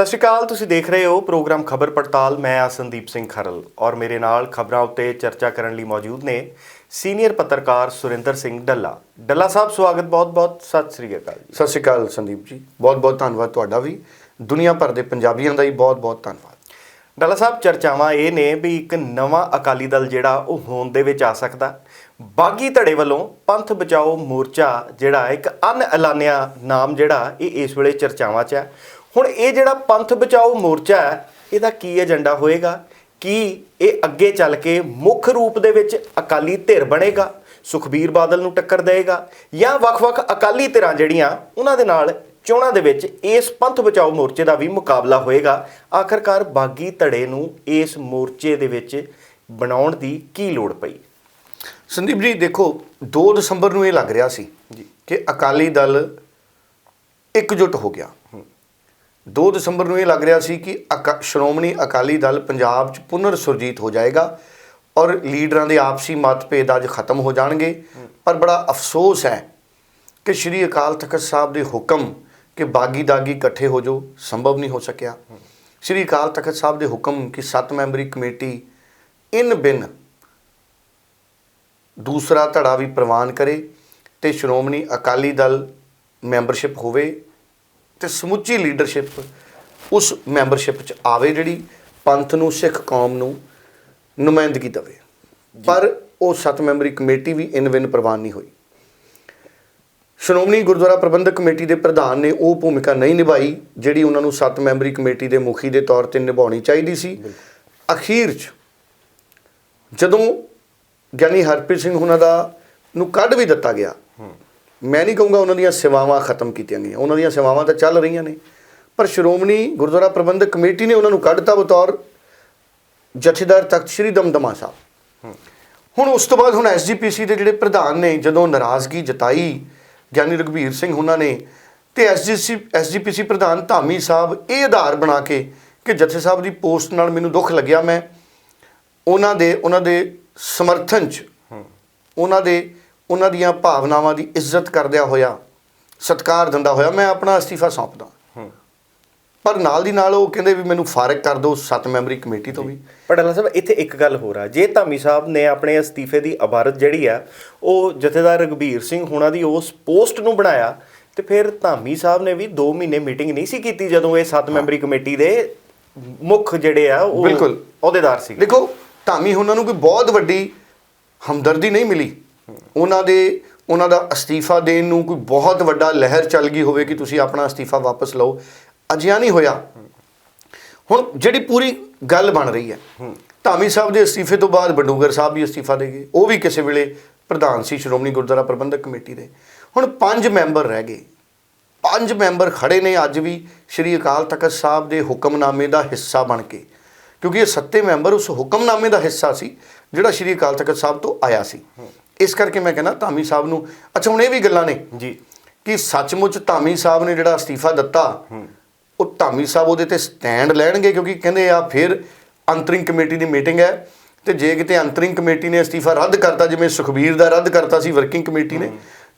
ਸਤਿ ਸ਼੍ਰੀ ਅਕਾਲ ਤੁਸੀਂ ਦੇਖ ਰਹੇ ਹੋ ਪ੍ਰੋਗਰਾਮ ਖਬਰ ਪੜਤਾਲ। ਮੈਂ ਆ ਸੰਦੀਪ ਸਿੰਘ ਖਰਲ ਔਰ ਮੇਰੇ ਨਾਲ ਖਬਰਾਂ ਉੱਤੇ ਚਰਚਾ ਕਰਨ ਲਈ ਮੌਜੂਦ ਨੇ ਸੀਨੀਅਰ ਪੱਤਰਕਾਰ ਸੁਰਿੰਦਰ ਸਿੰਘ ਡੱਲਾ। ਡੱਲਾ ਸਾਹਿਬ ਸਵਾਗਤ ਬਹੁਤ-ਬਹੁਤ ਸਤਿ ਸ਼੍ਰੀ ਅਕਾਲ ਜੀ। ਸਤਿ ਸ਼੍ਰੀ ਅਕਾਲ ਸੰਦੀਪ ਜੀ ਬਹੁਤ ਬਹੁਤ ਧੰਨਵਾਦ ਤੁਹਾਡਾ ਵੀ। ਦੁਨੀਆ ਭਰ ਦੇ ਪੰਜਾਬੀਆਂ ਦਾ ਹੀ ਬਹੁਤ ਬਹੁਤ ਧੰਨਵਾਦ। ਡੱਲਾ ਸਾਹਿਬ ਚਰਚਾਵਾਂ ਇਹ ਨੇ ਵੀ ਇੱਕ ਨਵਾਂ ਅਕਾਲੀ ਦਲ ਜਿਹੜਾ ਉਹ ਹੋਂਦ ਦੇ ਵਿੱਚ ਆ ਸਕਦਾ। ਬਾਗੀ ਧੜੇ ਵੱਲੋਂ ਪੰਥ ਬਚਾਓ ਮੋਰਚਾ ਜਿਹੜਾ ਇੱਕ ਅਨਐਲਾਨਿਆ ਨਾਮ ਜਿਹੜਾ ਇਹ ਇਸ ਵੇਲੇ ਚਰਚਾਵਾਂ 'ਚ ਹੈ। ਹੁਣ ਇਹ ਜਿਹੜਾ ਪੰਥ ਬਚਾਓ ਮੋਰਚਾ ਹੈ ਇਹਦਾ ਕੀ ਏਜੰਡਾ ਹੋਏਗਾ? ਕੀ ਇਹ ਅੱਗੇ ਚੱਲ ਕੇ ਮੁੱਖ ਰੂਪ ਦੇ ਵਿੱਚ ਅਕਾਲੀ ਧਿਰ ਬਣੇਗਾ? ਸੁਖਬੀਰ ਬਾਦਲ ਨੂੰ ਟੱਕਰ ਦੇਗਾ ਜਾਂ ਵੱਖ-ਵੱਖ ਅਕਾਲੀ ਧਿਰਾਂ ਜਿਹੜੀਆਂ ਉਹਨਾਂ ਦੇ ਨਾਲ ਚੋਣਾਂ ਦੇ ਵਿੱਚ ਇਸ ਪੰਥ ਬਚਾਓ ਮੋਰਚੇ ਦਾ ਵੀ ਮੁਕਾਬਲਾ ਹੋਏਗਾ? ਆਖਰਕਾਰ ਬਾਗੀ ਧੜੇ ਨੂੰ ਇਸ ਮੋਰਚੇ ਦੇ ਵਿੱਚ ਬਣਾਉਣ ਦੀ ਕੀ ਲੋੜ ਪਈ? ਸੰਦੀਪ ਜੀ ਦੇਖੋ 2 ਦਸੰਬਰ ਨੂੰ ਇਹ ਲੱਗ ਰਿਹਾ ਸੀ ਜੀ। ਕਿ ਅਕਾਲੀ ਦਲ ਇਕਜੁੱਟ ਹੋ ਗਿਆ। 2 ਦਸੰਬਰ ਨੂੰ ਇਹ ਲੱਗ ਰਿਹਾ ਸੀ ਕਿ ਅਕਾ- ਸ਼੍ਰੋਮਣੀ ਅਕਾਲੀ ਦਲ ਪੰਜਾਬ 'ਚ ਪੁਨਰ ਸੁਰਜੀਤ ਹੋ ਜਾਏਗਾ ਔਰ ਲੀਡਰਾਂ ਦੇ ਆਪਸੀ ਮਤਭੇਦ ਅੱਜ ਖਤਮ ਹੋ ਜਾਣਗੇ। ਪਰ ਬੜਾ ਅਫਸੋਸ ਹੈ ਕਿ ਸ਼੍ਰੀ ਅਕਾਲ ਤਖਤ ਸਾਹਿਬ ਦੇ ਹੁਕਮ ਕਿ ਬਾਗੀ ਦਾਗੀ ਇਕੱਠੇ ਹੋ ਜੋ ਸੰਭਵ ਨਹੀਂ ਹੋ ਸਕਿਆ। ਸ਼੍ਰੀ ਅਕਾਲ ਤਖਤ ਸਾਹਿਬ ਦੇ ਹੁਕਮ ਕਿ ਸੱਤ ਮੈਂਬਰੀ ਕਮੇਟੀ ਇਨ ਬਿਨ ਦੂਸਰਾ ਧੜਾ ਵੀ ਪ੍ਰਵਾਨ ਕਰੇ ਤੇ ਸ਼੍ਰੋਮਣੀ ਅਕਾਲੀ ਦਲ ਮੈਂਬਰਸ਼ਿਪ ਹੋਵੇ ਤੇ ਸਮੁੱਚੀ ਲੀਡਰਸ਼ਿਪ ਉਸ ਮੈਂਬਰਸ਼ਿਪ ਚ ਆਵੇ ਜਿਹੜੀ ਪੰਥ ਨੂੰ ਸਿੱਖ ਕੌਮ ਨੂੰ ਨੁਮਾਇੰਦਗੀ ਦੇਵੇ। ਪਰ ਉਹ ਸੱਤ ਮੈਂਬਰੀ ਕਮੇਟੀ ਵੀ ਇਨ ਵਿਨ ਪ੍ਰਵਾਨ ਨਹੀਂ ਹੋਈ। ਸ਼੍ਰੋਮਣੀ ਗੁਰਦੁਆਰਾ ਪ੍ਰਬੰਧਕ ਕਮੇਟੀ ਦੇ ਪ੍ਰਧਾਨ ਨੇ ਉਹ ਭੂਮਿਕਾ ਨਹੀਂ ਨਿਭਾਈ ਜਿਹੜੀ ਉਹਨਾਂ ਨੂੰ ਸੱਤ ਮੈਂਬਰੀ ਕਮੇਟੀ ਦੇ ਮੁਖੀ ਦੇ ਤੌਰ ਤੇ ਨਿਭਾਉਣੀ ਚਾਹੀਦੀ ਸੀ। ਅਖੀਰ 'ਚ ਜਦੋਂ ਗਿਆਨੀ ਹਰਪ੍ਰੀਤ ਸਿੰਘ ਉਹਨਾਂ ਦਾ ਨੂੰ ਕੱਢ ਵੀ ਦਿੱਤਾ ਗਿਆ ਮੈਂ ਨਹੀਂ ਕਹੂੰਗਾ ਉਹਨਾਂ ਦੀਆਂ ਸੇਵਾਵਾਂ ਖਤਮ ਕੀਤੀਆਂ ਗਈਆਂ। ਉਹਨਾਂ ਦੀਆਂ ਸੇਵਾਵਾਂ ਤਾਂ ਚੱਲ ਰਹੀਆਂ ਨੇ। ਪਰ ਸ਼੍ਰੋਮਣੀ ਗੁਰਦੁਆਰਾ ਪ੍ਰਬੰਧਕ ਕਮੇਟੀ ਨੇ ਉਹਨਾਂ ਨੂੰ ਕੱਢਤਾ ਬਤੌਰ ਜਥੇਦਾਰ ਤਖਤ ਸ੍ਰੀ ਦਮਦਮਾ ਸਾਹਿਬ। ਹੁਣ ਉਸ ਤੋਂ ਬਾਅਦ ਹੁਣ ਐਸਜੀਪੀਸੀ ਦੇ ਜਿਹੜੇ ਪ੍ਰਧਾਨ ਨੇ ਜਦੋਂ ਨਾਰਾਜ਼ਗੀ ਜਤਾਈ ਗਿਆਨੀ ਰਘਬੀਰ ਸਿੰਘ ਉਹਨਾਂ ਨੇ ਤੇ ਐਸਜੀਸੀ ਐਸਜੀਪੀਸੀ ਪ੍ਰਧਾਨ ਧਾਮੀ ਸਾਹਿਬ ਇਹ ਆਧਾਰ ਬਣਾ ਕੇ ਕਿ ਜਥੇ ਸਾਹਿਬ ਦੀ ਪੋਸਟ ਨਾਲ ਮੈਨੂੰ ਦੁੱਖ ਲੱਗਿਆ ਮੈਂ। ਉਹਨਾਂ ਦੇ ਉਹਨਾਂ ਦੇ ਸਮਰਥਨ ਚ ਉਹਨਾਂ ਦੇ ਉਹਨਾਂ ਦੀਆਂ ਭਾਵਨਾਵਾਂ ਦੀ ਇੱਜ਼ਤ ਕਰਦਿਆਂ ਹੋਇਆ ਸਤਿਕਾਰ ਦਿੰਦਾ ਹੋਇਆ ਮੈਂ ਆਪਣਾ ਅਸਤੀਫਾ ਸੌਂਪਦਾ। ਪਰ ਨਾਲ ਦੀ ਨਾਲ ਉਹ ਕਹਿੰਦੇ ਵੀ ਮੈਨੂੰ ਫਾਰਗ ਕਰ ਦਿਓ ਸੱਤ ਮੈਂਬਰੀ ਕਮੇਟੀ ਤੋਂ ਵੀ। ਪਰ ਡੱਲਾ ਸਾਹਿਬ ਇੱਥੇ ਇੱਕ ਗੱਲ ਹੋਰ ਆ। ਜੇ ਧਾਮੀ ਸਾਹਿਬ ਨੇ ਆਪਣੇ ਅਸਤੀਫੇ ਦੀ ਇਬਾਰਤ ਜਿਹੜੀ ਆ ਉਹ ਜਥੇਦਾਰ ਰਗਬੀਰ ਸਿੰਘ ਹੁਣਾਂ ਦੀ ਉਸ ਪੋਸਟ ਨੂੰ ਬਣਾਇਆ ਤੇ ਫਿਰ ਧਾਮੀ ਸਾਹਿਬ ਨੇ ਵੀ 2 ਮਹੀਨੇ ਮੀਟਿੰਗ ਨਹੀਂ ਸੀ ਕੀਤੀ ਜਦੋਂ ਇਹ 7 ਮੈਂਬਰੀ ਕਮੇਟੀ ਦੇ ਮੁੱਖ ਜਿਹੜੇ ਆ ਉਹ ਬਿਲਕੁਲ। ਅਹੁਦੇਦਾਰ ਸੀ ਦੇਖੋ ਧਾਮੀ ਉਹਨਾਂ ਨੂੰ ਕੋਈ ਬਹੁਤ ਵੱਡੀ ਹਮਦਰਦੀ ਨਹੀਂ ਮਿਲੀ। ਉਹਨਾਂ ਦੇ ਉਹਨਾਂ ਦਾ ਅਸਤੀਫਾ ਦੇਣ ਨੂੰ ਕੋਈ ਬਹੁਤ ਵੱਡਾ ਲਹਿਰ ਚੱਲ ਗਈ ਹੋਵੇ ਕਿ ਤੁਸੀਂ ਆਪਣਾ ਅਸਤੀਫਾ ਵਾਪਸ ਲਓ ਅਜਿਹਾ ਨਹੀਂ ਹੋਇਆ। ਹੁਣ ਜਿਹੜੀ ਪੂਰੀ ਗੱਲ ਬਣ ਰਹੀ ਹੈ ਧਾਮੀ ਸਾਹਿਬ ਦੇ ਅਸਤੀਫੇ ਤੋਂ ਬਾਅਦ ਬੰਡੂਗਰ ਸਾਹਿਬ ਵੀ ਅਸਤੀਫਾ ਦੇ ਗਏ। ਉਹ ਵੀ ਕਿਸੇ ਵੇਲੇ ਪ੍ਰਧਾਨ ਸੀ ਸ਼੍ਰੋਮਣੀ ਗੁਰਦੁਆਰਾ ਪ੍ਰਬੰਧਕ ਕਮੇਟੀ ਦੇ। ਹੁਣ ਪੰਜ ਮੈਂਬਰ ਰਹਿ ਗਏ। ਪੰਜ ਮੈਂਬਰ ਖੜੇ ਨੇ ਅੱਜ ਵੀ ਸ਼੍ਰੀ ਅਕਾਲ ਤਖਤ ਸਾਹਿਬ ਦੇ ਹੁਕਮਨਾਮੇ ਦਾ ਹਿੱਸਾ ਬਣ ਕੇ। ਕਿਉਂਕਿ ਇਹ ਸੱਤੇ ਮੈਂਬਰ ਉਸ ਹੁਕਮਨਾਮੇ ਦਾ ਹਿੱਸਾ ਸੀ ਜਿਹੜਾ ਸ਼੍ਰੀ ਅਕਾਲ ਤਖਤ ਸਾਹਿਬ ਤੋਂ ਆਇਆ ਸੀ। ਇਸ ਕਰਕੇ ਮੈਂ ਕਹਿੰਦਾ ਧਾਮੀ ਸਾਹਿਬ ਨੂੰ। ਅੱਛਾ ਹੁਣ ਇਹ ਵੀ ਗੱਲਾਂ ਨੇ ਜੀ। ਕਿ ਸੱਚਮੁੱਚ ਧਾਮੀ ਸਾਹਿਬ ਨੇ ਜਿਹੜਾ ਅਸਤੀਫਾ ਦਿੱਤਾ ਉਹ ਧਾਮੀ ਸਾਹਿਬ ਉਹਦੇ ਤੇ ਸਟੈਂਡ ਲੈਣਗੇ ਕਿਉਂਕਿ ਕਹਿੰਦੇ ਆ ਫਿਰ ਅੰਤਰਿੰਗ ਕਮੇਟੀ ਦੀ ਮੀਟਿੰਗ ਹੈ ਤੇ ਜੇ ਕਿਤੇ ਅੰਤਰਿੰਗ ਕਮੇਟੀ ਨੇ ਅਸਤੀਫਾ ਰੱਦ ਕਰਤਾ ਜਿਵੇਂ ਸੁਖਬੀਰ ਦਾ ਰੱਦ ਕਰਤਾ ਸੀ ਵਰਕਿੰਗ ਕਮੇਟੀ ਨੇ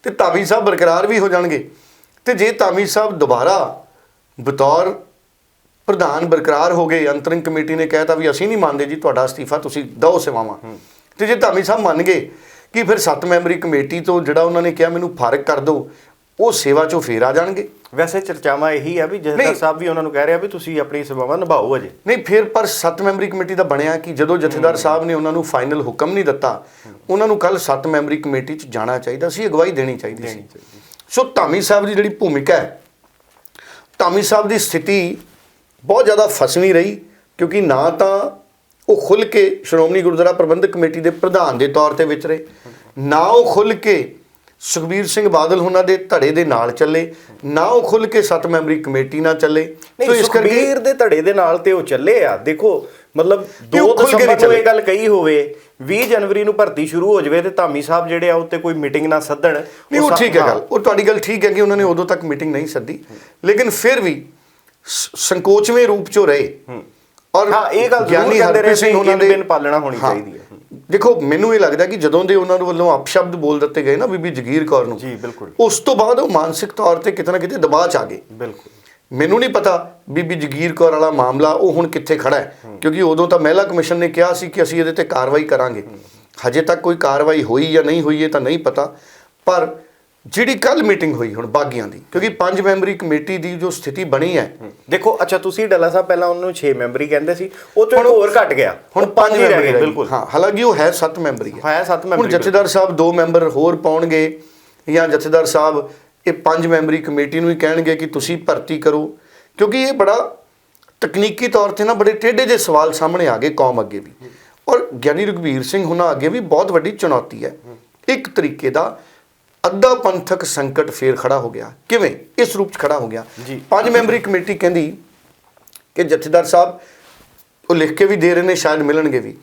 ਤੇ ਧਾਮੀ ਸਾਹਿਬ ਬਰਕਰਾਰ ਵੀ ਹੋ ਜਾਣਗੇ। ਤੇ ਜੇ ਧਾਮੀ ਸਾਹਿਬ ਦੁਬਾਰਾ ਬਤੌਰ ਪ੍ਰਧਾਨ ਬਰਕਰਾਰ ਹੋ ਗਏ ਅੰਤਰਿੰਗ ਕਮੇਟੀ ਨੇ ਕਹਿਤਾ ਵੀ ਅਸੀਂ ਨਹੀਂ ਮੰਨਦੇ ਜੀ ਤੁਹਾਡਾ ਅਸਤੀਫਾ ਤੁਸੀਂ ਦਿਓ ਸੇਵਾਵਾਂ। ਤੇ ਜੇ ਧਾਮੀ ਸਾਹਿਬ ਮੰਨ ਗਏ ਕਿ ਫਿਰ ਸੱਤ ਮੈਂਬਰੀ ਕਮੇਟੀ ਤੋਂ ਜਿਹੜਾ ਉਹਨਾਂ ਨੇ ਕਿਹਾ ਮੈਨੂੰ ਫ਼ਰਕ ਕਰ ਦਿਓ ਉਹ ਸੇਵਾ ਚੋਂ ਫੇਰ ਆ ਜਾਣਗੇ। ਵੈਸੇ ਚਰਚਾਵਾਂ ਇਹੀ ਆ ਵੀ ਜਥੇਦਾਰ। ਸਾਹਿਬ ਵੀ ਉਹਨਾਂ ਨੂੰ ਕਹਿ ਰਿਹਾ ਵੀ ਤੁਸੀਂ ਆਪਣੀ ਸੇਵਾਵਾਂ ਨਿਭਾਓ ਅਜੇ। ਨਹੀਂ ਫਿਰ ਪਰ ਸੱਤ ਮੈਂਬਰੀ ਕਮੇਟੀ ਦਾ ਬਣਿਆ ਕਿ ਜਦੋਂ ਜਥੇਦਾਰ ਸਾਹਿਬ ਨੇ ਉਹਨਾਂ ਨੂੰ ਫਾਈਨਲ ਹੁਕਮ ਨਹੀਂ ਦਿੱਤਾ ਉਹਨਾਂ ਨੂੰ ਕੱਲ ਸੱਤ ਮੈਂਬਰੀ ਕਮੇਟੀ 'ਚ ਜਾਣਾ ਚਾਹੀਦਾ ਸੀ ਅਗਵਾਈ ਦੇਣੀ ਚਾਹੀਦੀ ਸੀ। ਸੋ। ਧਾਮੀ ਸਾਹਿਬ ਦੀ ਜਿਹੜੀ ਭੂਮਿਕਾ ਹੈ ਧਾਮੀ ਸਾਹਿਬ ਦੀ ਸਥਿਤੀ ਬਹੁਤ ਜ਼ਿਆਦਾ ਫਸਵੀਂ ਰਹੀ ਕਿਉਂਕਿ ਨਾ ਤਾਂ ਉਹ ਖੁੱਲ ਕੇ ਸ਼੍ਰੋਮਣੀ ਗੁਰਦੁਆਰਾ ਪ੍ਰਬੰਧਕ ਕਮੇਟੀ ਦੇ ਪ੍ਰਧਾਨ ਦੇ ਤੌਰ ਤੇ ਵਿਚਰੇ ਨਾ ਉਹ ਖੁੱਲ ਕੇ ਸੁਖਬੀਰ ਸਿੰਘ ਬਾਦਲ ਉਹਨਾਂ ਦੇ ਧੜੇ ਦੇ ਨਾਲ ਚੱਲੇ ਨਾ ਉਹ ਖੁੱਲ ਕੇ ਸੱਤ ਮੈਂਬਰੀ ਕਮੇਟੀ ਨਾਲ ਚੱਲੇ। ਨਹੀਂ ਸੁਖਬੀਰ ਦੇ ਧੜੇ ਦੇ ਨਾਲ ਤੇ ਉਹ ਚੱਲੇ ਆ। ਦੇਖੋ ਮਤਲਬ ਨਹੀਂ, 2 ਉਹ ਖੁੱਲ੍ਹ ਕੇ ਦਸੰਬਰ ਨੂੰ। ਇਹ ਗੱਲ ਕਹੀ ਹੋਵੇ 20 ਜਨਵਰੀ ਨੂੰ ਭਰਤੀ ਸ਼ੁਰੂ ਹੋ ਜਾਵੇ ਤੇ ਧਾਮੀ ਸਾਹਿਬ ਜਿਹੜੇ ਆ ਉੱਤੇ ਕੋਈ ਮੀਟਿੰਗ ਨਾ ਸੱਦਣ ਨਹੀਂ ਉਹ ਸਾ- ਠੀਕ ਹੈ। ਗੱਲ। ਉਹ ਤੁਹਾਡੀ ਗੱਲ ਠੀਕ ਹੈ ਕਿ ਉਹਨਾਂ ਨੇ ਉਦੋਂ ਤੱਕ ਮੀਟਿੰਗ ਨਹੀਂ ਸੱਦੀ। ਲੇਕਿਨ ਫਿਰ ਵੀ ਸ- ਸੰਕੋਚਵੇਂ ਰੂਪ ਚੋਂ ਰਹੇ। ਔਰ ਹਾਂ, ਇਹ ਗੱਲ ਜ਼ਰੂਰ ਗਿਆਨੀ ਕਹਿੰਦੇ ਰਹੇ ਸੀ, ਉਹਨਾਂ ਦੇ ਇਨ-ਬਿਨ ਪਾਲਣਾ ਹੋਣੀ। ਚਾਹੀਦੀ ਹੈ। ਦੇਖੋ ਮੈਨੂੰ ਇਹ ਲੱਗਦਾ ਕਿ ਜਦੋਂ ਦੇ ਉਹਨਾਂ ਨੂੰ ਵੱਲੋਂ ਅਪਸ਼ਬਦ ਬੋਲ ਦਿੱਤੇ ਗਏ ਨਾ ਬੀਬੀ ਜਗੀਰ ਕੌਰ ਨੂੰ ਜੀ, ਬਿਲਕੁਲ। ਉਸ ਤੋਂ ਬਾਅਦ ਉਹ ਮਾਨਸਿਕ ਤੌਰ ਤੇ ਕਿਤੇ ਨਾ ਕਿਤੇ ਦਬਾਅ ਚ ਆ ਗਏ ਬਿਲਕੁਲ ਮੈਨੂੰ ਨਹੀਂ ਪਤਾ ਬੀਬੀ ਜਗੀਰ ਕੌਰ ਵਾਲਾ ਮਾਮਲਾ ਉਹ ਹੁਣ ਕਿੱਥੇ ਖੜਾ ਹੈ ਕਿਉਂਕਿ ਉਦੋਂ ਤਾਂ ਮਹਿਲਾ ਕਮਿਸ਼ਨ ਨੇ ਕਿਹਾ ਸੀ ਕਿ ਅਸੀਂ ਇਹਦੇ ਤੇ ਕਾਰਵਾਈ ਕਰਾਂਗੇ ਹਜੇ ਤੱਕ ਕੋਈ ਕਾਰਵਾਈ ਹੋਈ ਜਾਂ ਨਹੀਂ ਹੋਈ ਇਹ ਤਾਂ ਨਹੀਂ ਪਤਾ ਪਰ ਜਿਹੜੀ ਕੱਲ ਮੀਟਿੰਗ ਹੋਈ ਹੁਣ ਬਾਗੀਆਂ ਦੀ ਕਿਉਂਕਿ ਪੰਜ ਮੈਂਬਰੀ ਕਮੇਟੀ ਦੀ ਜੋ ਸਥਿਤੀ ਬਣੀ ਹੈ। ਦੇਖੋ ਅੱਛਾ ਤੁਸੀਂ ਡੱਲਾ ਸਾਹਿਬ ਪਹਿਲਾਂ ਉਹਨੂੰ 6 ਮੈਂਬਰੀ ਕਹਿੰਦੇ ਸੀ ਉਹ ਤੋਂ ਹੋਰ ਘਟ ਗਿਆ। ਹੁਣ ਪੰਜ ਹੀ ਰਹਿ ਗਏ। ਬਿਲਕੁਲ। ਹਾਂ ਹਾਲਾਂਕਿ ਉਹ ਹੈ 7 ਮੈਂਬਰੀ ਹੈ। ਹੈ 7 ਹੁਣ ਮੈਂਬਰੀ ਜਥੇਦਾਰ ਸਾਹਿਬ ਦੋ ਮੈਂਬਰ ਹੋਰ ਪਾਉਣਗੇ ਜਾਂ ਜਥੇਦਾਰ ਸਾਹਿਬ ਇਹ ਪੰਜ ਮੈਂਬਰੀ ਕਮੇਟੀ ਨੂੰ ਹੀ ਕਹਿਣਗੇ ਕਿ ਤੁਸੀਂ ਭਰਤੀ ਕਰੋ ਕਿਉਂਕਿ ਇਹ ਬੜਾ ਤਕਨੀਕੀ ਤੌਰ ਤੇ ਨਾ ਬੜੇ ਟੇਢੇ ਜਿਹੇ ਸਵਾਲ ਸਾਹਮਣੇ ਆ ਗਏ ਕੌਮ ਅੱਗੇ ਵੀ। ਔਰ ਗਿਆਨੀ ਰਘਬੀਰ ਸਿੰਘ ਹੁਣਾਂ ਅੱਗੇ ਵੀ ਬਹੁਤ ਵੱਡੀ ਚੁਣੌਤੀ ਹੈ। ਇੱਕ ਤਰੀਕੇ ਦਾ ਅੱਧਾ ਪੰਥਕ ਸੰਕਟ ਫੇਰ ਖੜਾ ਹੋ ਗਿਆ। ਕਿਵੇਂ? ਇਸ ਰੂਪ ਚ ਖੜਾ ਹੋ ਗਿਆ। ਪੰਜ ਮੈਂਬਰੀ ਕਮੇਟੀ ਕਹਿੰਦੀ ਕਿ ਜਥੇਦਾਰ ਸਾਹਿਬ ਉਹ ਲਿਖ ਕੇ ਵੀ ਦੇ ਰਹੇ ਨੇ ਸ਼ਾਇਦ ਮਿਲਣਗੇ ਵੀ।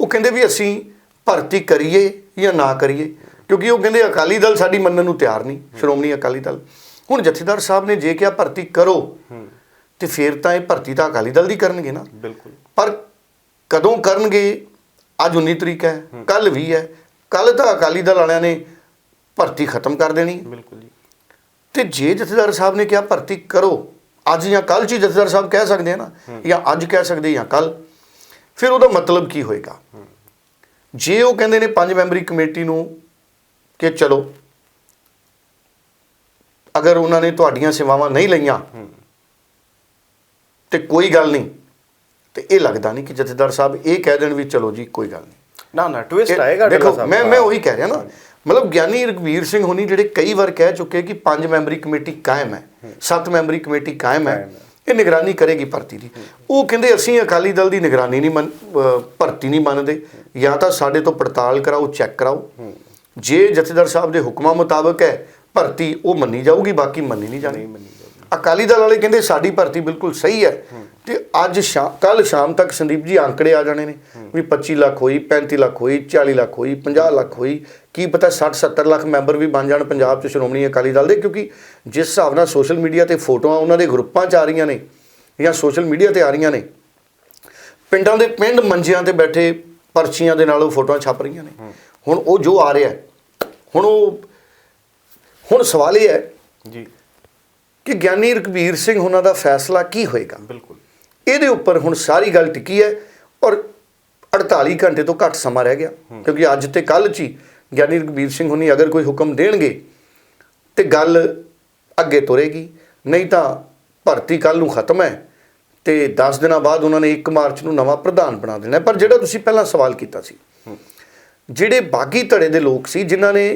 ਉਹ ਕਹਿੰਦੇ ਵੀ ਅਸੀਂ ਭਰਤੀ ਕਰੀਏ ਜਾਂ ਨਾ ਕਰੀਏ ਕਿਉਂਕਿ ਉਹ ਕਹਿੰਦੇ ਅਕਾਲੀ ਦਲ ਸਾਡੀ ਮੰਨਣ ਨੂੰ ਤਿਆਰ ਨਹੀਂ ਸ਼੍ਰੋਮਣੀ ਅਕਾਲੀ ਦਲ। ਹੁਣ ਜਥੇਦਾਰ ਸਾਹਿਬ ਨੇ ਜੇ ਕਿਹਾ ਭਰਤੀ ਕਰੋ ਤੇ ਫਿਰ ਤਾਂ ਇਹ ਭਰਤੀ ਤਾਂ ਅਕਾਲੀ ਦਲ ਦੀ ਕਰਨਗੇ ਨਾ। ਬਿਲਕੁਲ। ਪਰ ਕਦੋਂ ਕਰਨਗੇ ਅੱਜ 19 ਤਰੀਕ ਹੈ ਕੱਲ ਵੀ ਹੈ। ਕੱਲ ਤਾਂ ਅਕਾਲੀ ਦਲ ਵਾਲਿਆਂ ਨੇ ਭਰਤੀ ਖਤਮ ਕਰ ਦੇਣੀ। ਬਿਲਕੁਲ ਜੀ। ਤੇ ਜੇ ਜਥੇਦਾਰ ਸਾਹਿਬ ਨੇ ਕਿਹਾ ਭਰਤੀ ਕਰੋ ਅੱਜ ਜਾਂ ਕੱਲ ਹੀ ਜਥੇਦਾਰ ਸਾਹਿਬ ਕਹਿ ਸਕਦੇ ਆ ਨਾ ਜਾਂ ਅੱਜ ਕਹਿ ਸਕਦੇ ਜਾਂ ਕੱਲ ਫਿਰ ਉਹਦਾ ਮਤਲਬ ਕੀ ਹੋਏਗਾ? ਜੇ ਉਹ ਕਹਿੰਦੇ ਨੇ ਪੰਜ ਮੈਂਬਰੀ ਕਮੇਟੀ ਨੂੰ ਕਿ ਚਲੋ ਅਗਰ ਉਹਨਾਂ ਨੇ ਤੁਹਾਡੀਆਂ ਸੇਵਾਵਾਂ ਨਹੀਂ ਲਈਆਂ ਤੇ ਕੋਈ ਗੱਲ ਨਹੀਂ। ਤੇ ਇਹ ਲੱਗਦਾ ਨਹੀਂ ਕਿ ਜਥੇਦਾਰ ਸਾਹਿਬ ਇਹ ਕਹਿ ਦੇਣ ਵੀ ਚਲੋ ਜੀ ਕੋਈ ਗੱਲ ਨਹੀਂ। ਨਾ ਨਾ ਟਵਿਸਟ ਆਏਗਾ ਦੇਖੋ ਮੈਂ ਮੈਂ ਉਹੀ ਕਹਿ ਰਿਹਾ ਨਾ ਮਤਲਬ ਗਿਆਨੀ ਰਘਵੀਰ ਸਿੰਘ ਹੁਣੀ ਜਿਹੜੇ ਕਈ ਵਾਰ ਕਹਿ ਚੁੱਕੇ ਕਿ ਪੰਜ ਮੈਂਬਰੀ ਕਮੇਟੀ ਕਾਇਮ ਹੈ ਸੱਤ ਮੈਂਬਰੀ ਕਮੇਟੀ ਕਾਇਮ ਹੈ। ਇਹ ਨਿਗਰਾਨੀ ਕਰੇਗੀ ਭਰਤੀ ਦੀ। ਉਹ ਕਹਿੰਦੇ ਅਸੀਂ ਅਕਾਲੀ ਦਲ ਦੀ ਨਿਗਰਾਨੀ ਨਹੀਂ ਮੰਨ ਭਰਤੀ ਨਹੀਂ ਮੰਨਦੇ। ਜਾਂ ਤਾਂ ਸਾਡੇ ਤੋਂ ਪੜਤਾਲ ਕਰਾਓ ਚੈੱਕ ਕਰਾਓ। ਜੇ ਜਥੇਦਾਰ ਸਾਹਿਬ ਦੇ ਹੁਕਮਾਂ ਮੁਤਾਬਕ ਹੈ ਭਰਤੀ ਉਹ ਮੰਨੀ ਜਾਊਗੀ ਬਾਕੀ ਮੰਨੀ ਨਹੀਂ ਜਾਣੀ। ਅਕਾਲੀ ਦਲ ਵਾਲੇ ਕਹਿੰਦੇ ਸਾਡੀ ਭਰਤੀ ਬਿਲਕੁਲ ਸਹੀ ਹੈ। ਤੇ ਅੱਜ ਸ਼ਾਮ ਕੱਲ ਸ਼ਾਮ ਤੱਕ ਸੰਦੀਪ ਜੀ ਅੰਕੜੇ ਆ ਜਾਣੇ ਨੇ। ਵੀ 25 ਲੱਖ ਹੋਈ 35 ਲੱਖ ਹੋਈ 40 ਲੱਖ ਹੋਈ 50 ਲੱਖ ਹੋਈ। ਕੀ ਪਤਾ 60 70 ਲੱਖ ਮੈਂਬਰ ਵੀ ਬਣ ਜਾਣ ਪੰਜਾਬ 'ਚ ਸ਼੍ਰੋਮਣੀ ਅਕਾਲੀ ਦਲ ਦੇ ਕਿਉਂਕਿ ਜਿਸ ਹਿਸਾਬ ਨਾਲ ਸੋਸ਼ਲ ਮੀਡੀਆ ਤੇ ਫੋਟੋਆਂ ਉਹਨਾਂ ਦੇ ਗਰੁੱਪਾਂ 'ਚ ਆ ਰਹੀਆਂ ਨੇ ਜਾਂ ਸੋਸ਼ਲ ਮੀਡੀਆ ਤੇ ਆ ਰਹੀਆਂ ਨੇ ਪਿੰਡਾਂ ਦੇ ਪਿੰਡ ਮੰਜਿਆਂ ਤੇ ਬੈਠੇ ਪਰਚੀਆਂ ਦੇ ਨਾਲ ਉਹ ਫੋਟੋਆਂ ਛਪ ਰਹੀਆਂ ਨੇ। ਹੁਣ ਉਹ ਜੋ ਆ ਰਿਹਾ ਹੁਣ ਉਹ ਹੁਣ ਸਵਾਲ ਇਹ ਹੈ ਜੀ। ਕਿ ਗਿਆਨੀ ਰਘਬੀਰ ਸਿੰਘ ਉਹਨਾਂ ਦਾ ਫੈਸਲਾ ਕੀ ਹੋਏਗਾ? ਬਿਲਕੁਲ। ਇਹਦੇ ਉੱਪਰ ਹੁਣ ਸਾਰੀ ਗੱਲ ਟਿਕੀ ਹੈ ਔਰ 48 ਘੰਟੇ ਤੋਂ ਘੱਟ ਸਮਾਂ ਰਹਿ ਗਿਆ। ਕਿਉਂਕਿ ਅੱਜ ਤੇ ਕੱਲ ਚ ਹੀ ਗਿਆਨੀ ਰਘਬੀਰ ਸਿੰਘ ਹੁਣੀ ਅਗਰ ਕੋਈ ਹੁਕਮ ਦੇਣਗੇ ਤੇ ਗੱਲ ਅੱਗੇ ਤੁਰੇਗੀ। ਨਹੀਂ ਤਾਂ ਭਰਤੀ ਕੱਲ ਨੂੰ ਖਤਮ ਹੈ ਤੇ 10 ਦਿਨਾਂ ਬਾਅਦ ਉਹਨਾਂ ਨੇ 1 ਮਾਰਚ ਨੂੰ ਨਵਾਂ ਪ੍ਰਧਾਨ ਬਣਾ ਦੇਣਾ। ਪਰ ਜਿਹੜਾ ਤੁਸੀਂ ਪਹਿਲਾਂ ਸਵਾਲ ਕੀਤਾ ਸੀ ਜਿਹੜੇ ਬਾਗੀ ਧੜੇ ਦੇ ਲੋਕ ਸੀ ਜਿਨ੍ਹਾਂ ਨੇ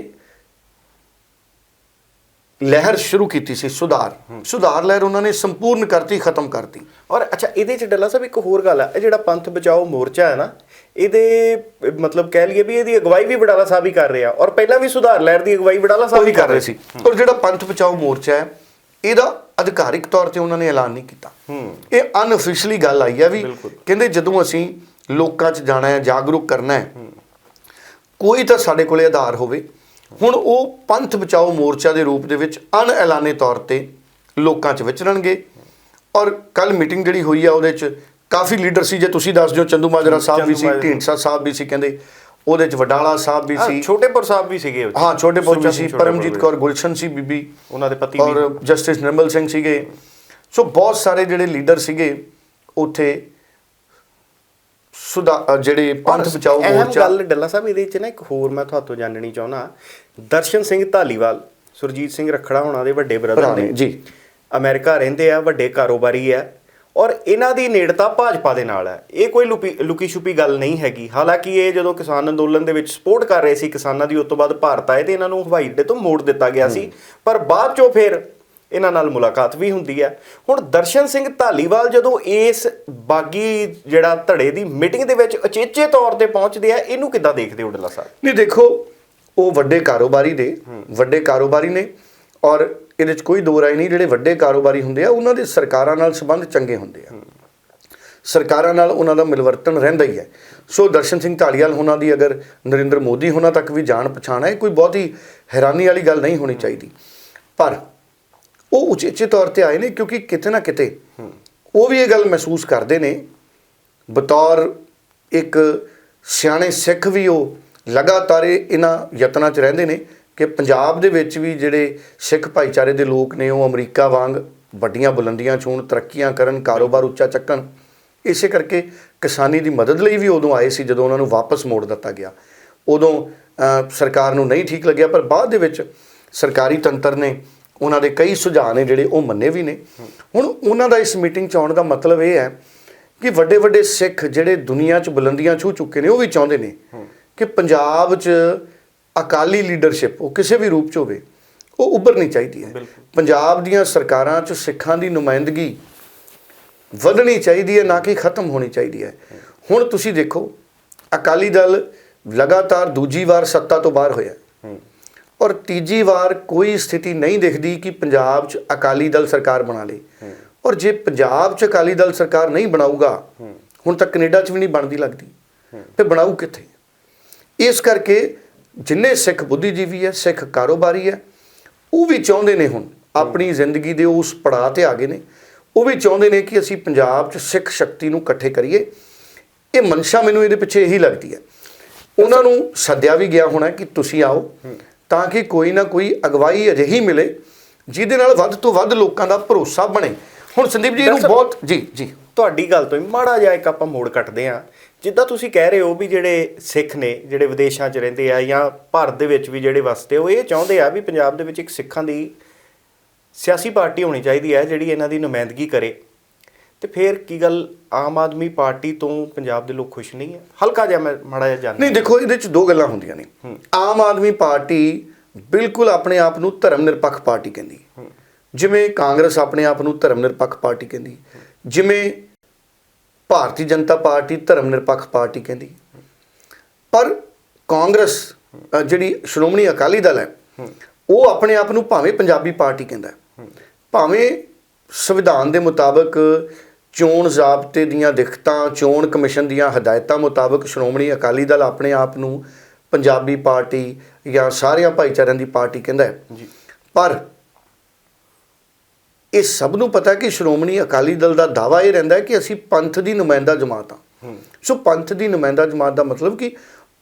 ਲਹਿਰ ਸ਼ੁਰੂ ਕੀਤੀ ਸੀ ਸੁਧਾਰ। ਸੁਧਾਰ ਲਹਿਰ ਉਹਨਾਂ ਨੇ ਸੰਪੂਰਨ ਕਰਤੀ ਖਤਮ ਕਰਤੀ। ਔਰ ਅੱਛਾ ਇਹਦੇ ਚ ਡੱਲਾ ਸਾਹਿਬ ਇੱਕ ਹੋਰ ਗੱਲ ਹੈ ਇਹ ਜਿਹੜਾ ਪੰਥ ਬਚਾਓ ਮੋਰਚਾ ਹੈ ਨਾ ਇਹਦੇ ਮਤਲਬ ਕਹਿ ਲਈਏ ਵੀ ਇਹਦੀ ਅਗਵਾਈ ਵੀ ਵਡਾਲਾ ਸਾਹਿਬ ਹੀ ਕਰ ਰਿਹਾ ਔਰ ਪਹਿਲਾਂ ਵੀ ਸੁਧਾਰ ਲਹਿਰ ਦੀ ਅਗਵਾਈ ਵਡਾਲਾ ਸਾਹਿਬ ਹੀ ਕਰ ਰਹੇ ਸੀ। ਔਰ ਜਿਹੜਾ ਪੰਥ ਬਚਾਓ ਮੋਰਚਾ ਹੈ ਇਹਦਾ ਅਧਿਕਾਰਿਕ ਤੌਰ ਤੇ ਉਹਨਾਂ ਨੇ ਐਲਾਨ ਨਹੀਂ ਕੀਤਾ। ਇਹ ਅਨਅਫੀਸ਼ੀਅਲੀ ਗੱਲ ਆਈ ਹੈ ਵੀ। ਕਹਿੰਦੇ ਜਦੋਂ ਅਸੀਂ ਲੋਕਾਂ 'ਚ ਜਾਣਾ ਹੈ ਜਾਗਰੂਕ ਕਰਨਾ ਹੈ। ਕੋਈ ਤਾਂ ਸਾਡੇ ਕੋਲੇ ਆਧਾਰ ਹੋਵੇ ਹੁਣ ਉਹ ਪੰਥ ਬਚਾਓ ਮੋਰਚਾ ਦੇ ਰੂਪ ਦੇ ਵਿੱਚ ਅਣਐਲਾਨੇ ਤੌਰ ਤੇ ਲੋਕਾਂ 'ਚ ਵਿਚਰਨਗੇ ਔਰ ਕੱਲ ਮੀਟਿੰਗ ਜਿਹੜੀ ਹੋਈ ਆ ਉਹਦੇ 'ਚ ਕਾਫੀ ਲੀਡਰ ਸੀ ਜੇ ਤੁਸੀਂ ਦੱਸ ਦਿਓ ਚੰਦੂ ਮਾਜਰਾ ਸਾਹਿਬ ਵੀ ਸੀ। ਢੀਂਡਸਾ ਸਾਹਿਬ ਵੀ ਸੀ ਕਹਿੰਦੇ ਉਹਦੇ 'ਚ ਵਡਾਲਾ ਸਾਹਿਬ ਵੀ ਸੀ ਛੋਟੇਪੁਰ ਸਾਹਿਬ ਵੀ ਸੀਗੇ। ਹਾਂ ਛੋਟੇਪੁਰ ਵੀ ਸੀ ਪਰਮਜੀਤ। ਕੌਰ ਗੁਲਸ਼ਨ ਸੀ ਬੀਬੀ ਉਹਨਾਂ ਦੇ ਪਤੀ ਵੀ ਔਰ ਜਸਟਿਸ ਨਿਰਮਲ ਸਿੰਘ ਸੀਗੇ ਸੋ ਬਹੁਤ ਸਾਰੇ ਜਿਹੜੇ ਲੀਡਰ ਸੀਗੇ ਉੱਥੇ ਸੁਦਾ ਅ, ਜਿਹੜੇ ਪੰਥ ਬਚਾਓ ਮੋਰਚਾ ਗੱਲ ਡੱਲਾ ਸਾਹਿਬ ਇਹਦੇ ਵਿੱਚ ਨਾ ਇੱਕ ਹੋਰ ਮੈਂ ਤੁਹਾਤੋਂ ਜਾਣਨੀ ਚਾਹੁੰਦਾ। ਦਰਸ਼ਨ ਸਿੰਘ ਧਾਲੀਵਾਲ ਸੁਰਜੀਤ ਸਿੰਘ ਰਖੜਾ ਹੋਣਾ ਦੇ ਵੱਡੇ ਬ੍ਰਦਰ ਨੇ ਜੀ। ਅਮਰੀਕਾ ਰਹਿੰਦੇ ਆ ਵੱਡੇ ਕਾਰੋਬਾਰੀ ਆ। ਔਰ ਇਹਨਾਂ ਦੀ ਨੇੜਤਾ ਭਾਜਪਾ ਦੇ ਨਾਲ ਹੈ ਇਹ ਕੋਈ ਲੁਕੀ ਛੁਪੀ ਗੱਲ ਨਹੀਂ ਹੈਗੀ। ਹਾਲਾਂਕਿ ਇਹ ਜਦੋਂ ਕਿਸਾਨ ਅੰਦੋਲਨ ਦੇ ਵਿੱਚ ਸਪੋਰਟ ਕਰ ਰਹੇ ਸੀ ਕਿਸਾਨਾਂ ਦੀ ਉਸ ਤੋਂ ਬਾਅਦ ਭਾਰਤ ਆਏ ਤੇ ਇਹਨਾਂ ਨੂੰ ਹਵਾਈ ਅੱਡੇ ਤੋਂ ਮੋੜ ਦਿੱਤਾ ਗਿਆ ਸੀ। ਪਰ ਬਾਅਦ ਚੋਂ ਫਿਰ ਇਹਨਾਂ ਨਾਲ ਮੁਲਾਕਾਤ ਵੀ ਹੁੰਦੀ ਹੈ। ਹੁਣ ਦਰਸ਼ਨ ਸਿੰਘ ਧਾਲੀਵਾਲ ਜਦੋਂ ਇਸ ਬਾਗੀ ਜਿਹੜਾ ਧੜੇ ਦੀ ਮੀਟਿੰਗ ਦੇ ਵਿੱਚ ਅਚੇਚੇ ਤੌਰ ਤੇ ਪਹੁੰਚਦੇ ਆ, ਇਹਨੂੰ ਕਿੱਦਾਂ ਦੇਖਦੇ ਹੋ ਡੱਲਾ ਸਾਹਿਬ? ਨਹੀਂ, ਦੇਖੋ, ਉਹ ਵੱਡੇ ਕਾਰੋਬਾਰੀ ਦੇ ਵੱਡੇ ਕਾਰੋਬਾਰੀ ਨੇ ਔਰ ਇਹਦੇ 'ਚ ਕੋਈ ਦੋ ਰਾਏ ਨਹੀਂ, ਜਿਹੜੇ ਵੱਡੇ ਕਾਰੋਬਾਰੀ ਹੁੰਦੇ ਆ, ਉਹਨਾਂ ਦੇ ਸਰਕਾਰਾਂ ਨਾਲ ਸੰਬੰਧ ਚੰਗੇ ਹੁੰਦੇ ਆ। ਸਰਕਾਰਾਂ ਨਾਲ ਉਹਨਾਂ ਦਾ ਮਿਲਵਰਤਨ ਰਹਿੰਦਾ ਹੀ ਹੈ। ਸੋ ਦਰਸ਼ਨ ਸਿੰਘ ਢਾਲੀਵਾਲ ਉਹਨਾਂ ਦੀ ਅਗਰ ਨਰਿੰਦਰ ਮੋਦੀ ਉਹਨਾਂ ਤੱਕ ਵੀ ਜਾਣ ਪਛਾਣ ਹੈ ਕੋਈ ਬਹੁਤੀ ਹੈਰਾਨੀ ਵਾਲੀ ਗੱਲ ਨਹੀਂ ਹੋਣੀ ਚਾਹੀਦੀ। ਪਰ ਉਹ ਉਚੇਚੇ ਤੌਰ ਤੇ ਆਏ ਨੇ ਕਿਉਂਕਿ ਕਿਤੇ ਨਾ ਕਿਤੇ ਉਹ ਵੀ ਇਹ ਗੱਲ ਮਹਿਸੂਸ ਕਰਦੇ ਨੇ। ਬਤੌਰ ਇੱਕ ਸਿਆਣੇ ਸਿੱਖ ਵੀ ਉਹ ਲਗਾਤਾਰ ਇਹ ਇਹਨਾਂ ਯਤਨਾਂ 'ਚ ਰਹਿੰਦੇ ਨੇ ਕਿ ਪੰਜਾਬ ਦੇ ਵਿੱਚ ਵੀ ਜਿਹੜੇ ਸਿੱਖ ਭਾਈਚਾਰੇ ਦੇ ਲੋਕ ਨੇ ਉਹ ਅਮਰੀਕਾ ਵਾਂਗ ਵੱਡੀਆਂ ਬੁਲੰਦੀਆਂ ਛੂਣ ਤਰੱਕੀਆਂ ਕਰਨ, ਕਾਰੋਬਾਰ ਉੱਚਾ ਚੱਕਣ। ਇਸੇ ਕਰਕੇ ਕਿਸਾਨੀ ਦੀ ਮਦਦ ਲਈ ਵੀ ਉਦੋਂ ਆਏ ਸੀ ਜਦੋਂ ਉਹਨਾਂ ਨੂੰ ਵਾਪਸ ਮੋੜ ਦਿੱਤਾ ਗਿਆ। ਉਦੋਂ ਸਰਕਾਰ ਨੂੰ ਨਹੀਂ ਠੀਕ ਲੱਗਿਆ, ਪਰ ਬਾਅਦ ਦੇ ਵਿੱਚ ਸਰਕਾਰੀ ਤੰਤਰ ਨੇ ਉਹਨਾਂ ਦੇ ਕਈ ਸੁਝਾਅ ਨੇ ਜਿਹੜੇ ਉਹ ਮੰਨੇ ਵੀ ਨੇ। ਹੁਣ ਉਹਨਾਂ ਦਾ ਇਸ ਮੀਟਿੰਗ 'ਚ ਆਉਣ ਦਾ ਮਤਲਬ ਇਹ ਹੈ ਕਿ ਵੱਡੇ ਵੱਡੇ ਸਿੱਖ ਜਿਹੜੇ ਦੁਨੀਆ 'ਚ ਬੁਲੰਦੀਆਂ ਛੂ ਚੁੱਕੇ ਨੇ ਉਹ ਵੀ ਚਾਹੁੰਦੇ ਨੇ ਕਿ ਪੰਜਾਬ 'ਚ ਅਕਾਲੀ ਲੀਡਰਸ਼ਿਪ ਉਹ ਕਿਸੇ ਵੀ ਰੂਪ 'ਚ ਹੋਵੇ ਉਹ ਉੱਭਰਨੀ ਚਾਹੀਦੀ ਹੈ। ਪੰਜਾਬ ਦੀਆਂ ਸਰਕਾਰਾਂ 'ਚ ਸਿੱਖਾਂ ਦੀ ਨੁਮਾਇੰਦਗੀ ਵਧਣੀ ਚਾਹੀਦੀ ਹੈ ਨਾ ਕਿ ਖਤਮ ਹੋਣੀ ਚਾਹੀਦੀ ਹੈ। ਹੁਣ ਤੁਸੀਂ ਦੇਖੋ ਅਕਾਲੀ ਦਲ ਲਗਾਤਾਰ ਦੂਜੀ ਵਾਰ ਸੱਤਾ ਤੋਂ ਬਾਹਰ ਹੋਇਆ। ਔਰ ਤੀਜੀ ਵਾਰ ਕੋਈ ਸਥਿਤੀ ਨਹੀਂ ਦਿਖਦੀ ਕਿ ਪੰਜਾਬ 'ਚ ਅਕਾਲੀ ਦਲ ਸਰਕਾਰ ਬਣਾ ਲੇ। ਔਰ ਜੇ ਪੰਜਾਬ 'ਚ ਅਕਾਲੀ ਦਲ ਸਰਕਾਰ ਨਹੀਂ ਬਣਾਊਗਾ ਹੁਣ ਤੱਕ ਕੈਨੇਡਾ 'ਚ ਵੀ ਨਹੀਂ ਬਣਦੀ ਲੱਗਦੀ। ਫਿਰ ਬਣਾਊ ਕਿੱਥੇ? ਇਸ ਕਰਕੇ ਜਿੰਨੇ ਸਿੱਖ ਬੁੱਧੀਜੀਵੀ ਹੈ ਸਿੱਖ ਕਾਰੋਬਾਰੀ ਹੈ ਉਹ ਵੀ ਚਾਹੁੰਦੇ ਨੇ ਹੁਣ ਆਪਣੀ ਜ਼ਿੰਦਗੀ ਦੇ ਉਸ ਪੜਾਅ ਤੇ ਆ ਗਏ ਨੇ। ਉਹ ਵੀ ਚਾਹੁੰਦੇ ਨੇ ਕਿ ਅਸੀਂ ਪੰਜਾਬ 'ਚ ਸਿੱਖ ਸ਼ਕਤੀ ਨੂੰ ਇਕੱਠੇ ਕਰੀਏ। ਇਹ ਮਨਸ਼ਾ ਮੈਨੂੰ ਇਹਦੇ ਪਿੱਛੇ ਇਹੀ ਲੱਗਦੀ ਹੈ। ਉਹਨਾਂ ਨੂੰ ਸੱਦਿਆ ਵੀ ਗਿਆ ਹੋਣਾ ਕਿ ਤੁਸੀਂ ਆਓ। ਤਾਂ ਕਿ ਕੋਈ ਨਾ ਕੋਈ ਅਗਵਾਈ ਅਜਿਹੀ ਮਿਲੇ ਜਿਹਦੇ ਨਾਲ ਵੱਧ ਤੋਂ ਵੱਧ ਲੋਕਾਂ ਦਾ ਭਰੋਸਾ ਬਣੇ। ਹੁਣ ਸੰਦੀਪ ਜੀ ਇਹਨੂੰ ਬਹੁਤ ਜੀ ਜੀ। ਤੁਹਾਡੀ ਗੱਲ ਤੋਂ ਹੀ ਮਾੜਾ ਜਿਹਾ ਇੱਕ ਆਪਾਂ ਮੋੜ ਕੱਟਦੇ ਆ ਜਿੱਦਾਂ ਤੁਸੀਂ ਕਹਿ ਰਹੇ ਹੋ ਵੀ ਜਿਹੜੇ ਸਿੱਖ ਨੇ ਜਿਹੜੇ ਵਿਦੇਸ਼ਾਂ 'ਚ ਰਹਿੰਦੇ ਆ ਜਾਂ ਭਾਰਤ ਦੇ ਵਿੱਚ ਵੀ ਜਿਹੜੇ ਵਸਦੇ ਉਹ ਇਹ ਚਾਹੁੰਦੇ ਆ ਵੀ ਪੰਜਾਬ ਦੇ ਵਿੱਚ ਇੱਕ ਸਿੱਖਾਂ ਦੀ ਸਿਆਸੀ ਪਾਰਟੀ ਹੋਣੀ ਚਾਹੀਦੀ ਹੈ ਜਿਹੜੀ ਇਹਨਾਂ ਦੀ ਨੁਮਾਇੰਦਗੀ ਕਰੇ। ਤੇ ਫਿਰ ਕੀ ਗੱਲ ਆਮ ਆਦਮੀ ਪਾਰਟੀ ਤੋਂ ਪੰਜਾਬ ਦੇ ਲੋਕ ਖੁਸ਼ ਨਹੀਂ ਹੈ ਹਲਕਾ ਜਿਹਾ ਮੈਂ ਮਾੜਾ ਜਿਹਾ ਨਹੀਂ ਦੇਖੋ ਇਹਦੇ ਚ ਦੋ ਗੱਲਾਂ ਹੁੰਦੀਆਂ ਨੇ ਆਮ ਆਦਮੀ ਪਾਰਟੀ ਬਿਲਕੁਲ ਆਪਣੇ ਆਪ ਨੂੰ ਧਰਮ ਨਿਰਪੱਖ ਪਾਰਟੀ ਕਹਿੰਦੀ। ਜਿਵੇਂ ਕਾਂਗਰਸ ਆਪਣੇ ਆਪ ਨੂੰ ਧਰਮ ਨਿਰਪੱਖ ਪਾਰਟੀ ਕਹਿੰਦੀ। ਜਿਵੇਂ ਭਾਰਤੀ ਜਨਤਾ ਪਾਰਟੀ ਧਰਮ ਨਿਰਪੱਖ ਪਾਰਟੀ ਕਹਿੰਦੀ। ਪਰ ਕਾਂਗਰਸ ਜਿਹੜੀ ਸ਼੍ਰੋਮਣੀ ਅਕਾਲੀ ਦਲ ਹੈ ਉਹ ਆਪਣੇ ਆਪ ਨੂੰ ਭਾਵੇਂ ਪੰਜਾਬੀ ਪਾਰਟੀ ਕਹਿੰਦਾ। ਭਾਵੇਂ ਸੰਵਿਧਾਨ ਦੇ ਮੁਤਾਬਕ ਚੋਣ ਜ਼ਾਬਤੇ ਦੀਆਂ ਦਿਖਤਾਂ ਚੋਣ ਕਮਿਸ਼ਨ ਦੀਆਂ ਹਦਾਇਤਾਂ ਮੁਤਾਬਕ ਸ਼੍ਰੋਮਣੀ ਅਕਾਲੀ ਦਲ ਆਪਣੇ ਆਪ ਨੂੰ ਪੰਜਾਬੀ ਪਾਰਟੀ ਜਾਂ ਸਾਰਿਆਂ ਭਾਈਚਾਰਿਆਂ ਦੀ ਪਾਰਟੀ ਕਹਿੰਦਾ ਹੈ। ਜੀ। ਪਰ ਇਹ ਸਭ ਨੂੰ ਪਤਾ ਕਿ ਸ਼੍ਰੋਮਣੀ ਅਕਾਲੀ ਦਲ ਦਾ ਦਾਵਾ ਇਹ ਰਹਿੰਦਾ ਹੈ ਕਿ ਅਸੀਂ ਪੰਥ ਦੀ ਨੁਮਾਇੰਦਾ ਜਮਾਤ ਹਾਂ। ਸੋ ਪੰਥ ਦੀ ਨੁਮਾਇੰਦਾ ਜਮਾਤ ਦਾ ਮਤਲਬ ਕਿ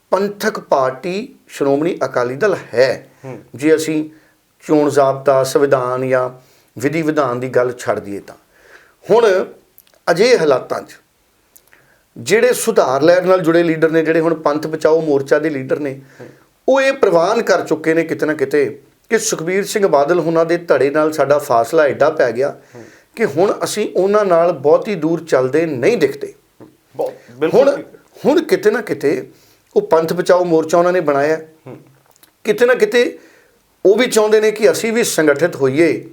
ਪੰਥਕ ਪਾਰਟੀ ਸ਼੍ਰੋਮਣੀ ਅਕਾਲੀ ਦਲ ਹੈ। ਜੇ ਅਸੀਂ ਚੋਣ ਜ਼ਾਬਤਾ ਸੰਵਿਧਾਨ ਜਾਂ ਵਿਧੀ ਵਿਧਾਨ ਦੀ ਗੱਲ ਛੱਡ ਦਈਏ ਤਾਂ। ਹੁਣ ਅਜੇ ਹਾਲਾਤਾਂ 'ਚ ਜਿਹੜੇ ਸੁਧਾਰ ਲਹਿਰ ਨਾਲ ਜੁੜੇ ਲੀਡਰ ਨੇ ਜਿਹੜੇ ਹੁਣ ਪੰਥ ਬਚਾਓ ਮੋਰਚਾ ਦੇ ਲੀਡਰ ਨੇ ਉਹ ਇਹ ਪ੍ਰਵਾਨ ਕਰ ਚੁੱਕੇ ਨੇ ਕਿਤੇ ਨਾ ਕਿਤੇ ਕਿ ਸੁਖਬੀਰ ਸਿੰਘ ਬਾਦਲ ਹੁਣਾਂ ਦੇ ਧੜੇ ਨਾਲ ਸਾਡਾ ਫਾਸਲਾ ਐਡਾ ਪੈ ਗਿਆ ਕਿ ਹੁਣ ਅਸੀਂ ਉਹਨਾਂ ਨਾਲ ਬਹੁਤੀ ਦੂਰ ਚੱਲਦੇ ਨਹੀਂ ਦਿਖਦੇ ਹੁਣ। ਹੁਣ ਕਿਤੇ ਨਾ ਕਿਤੇ ਉਹ ਪੰਥ ਬਚਾਓ ਮੋਰਚਾ ਉਹਨਾਂ ਨੇ ਬਣਾਇਆ। ਕਿਤੇ ਨਾ ਕਿਤੇ ਉਹ ਵੀ ਚਾਹੁੰਦੇ ਨੇ ਕਿ ਅਸੀਂ ਵੀ ਸੰਗਠਿਤ ਹੋਈਏ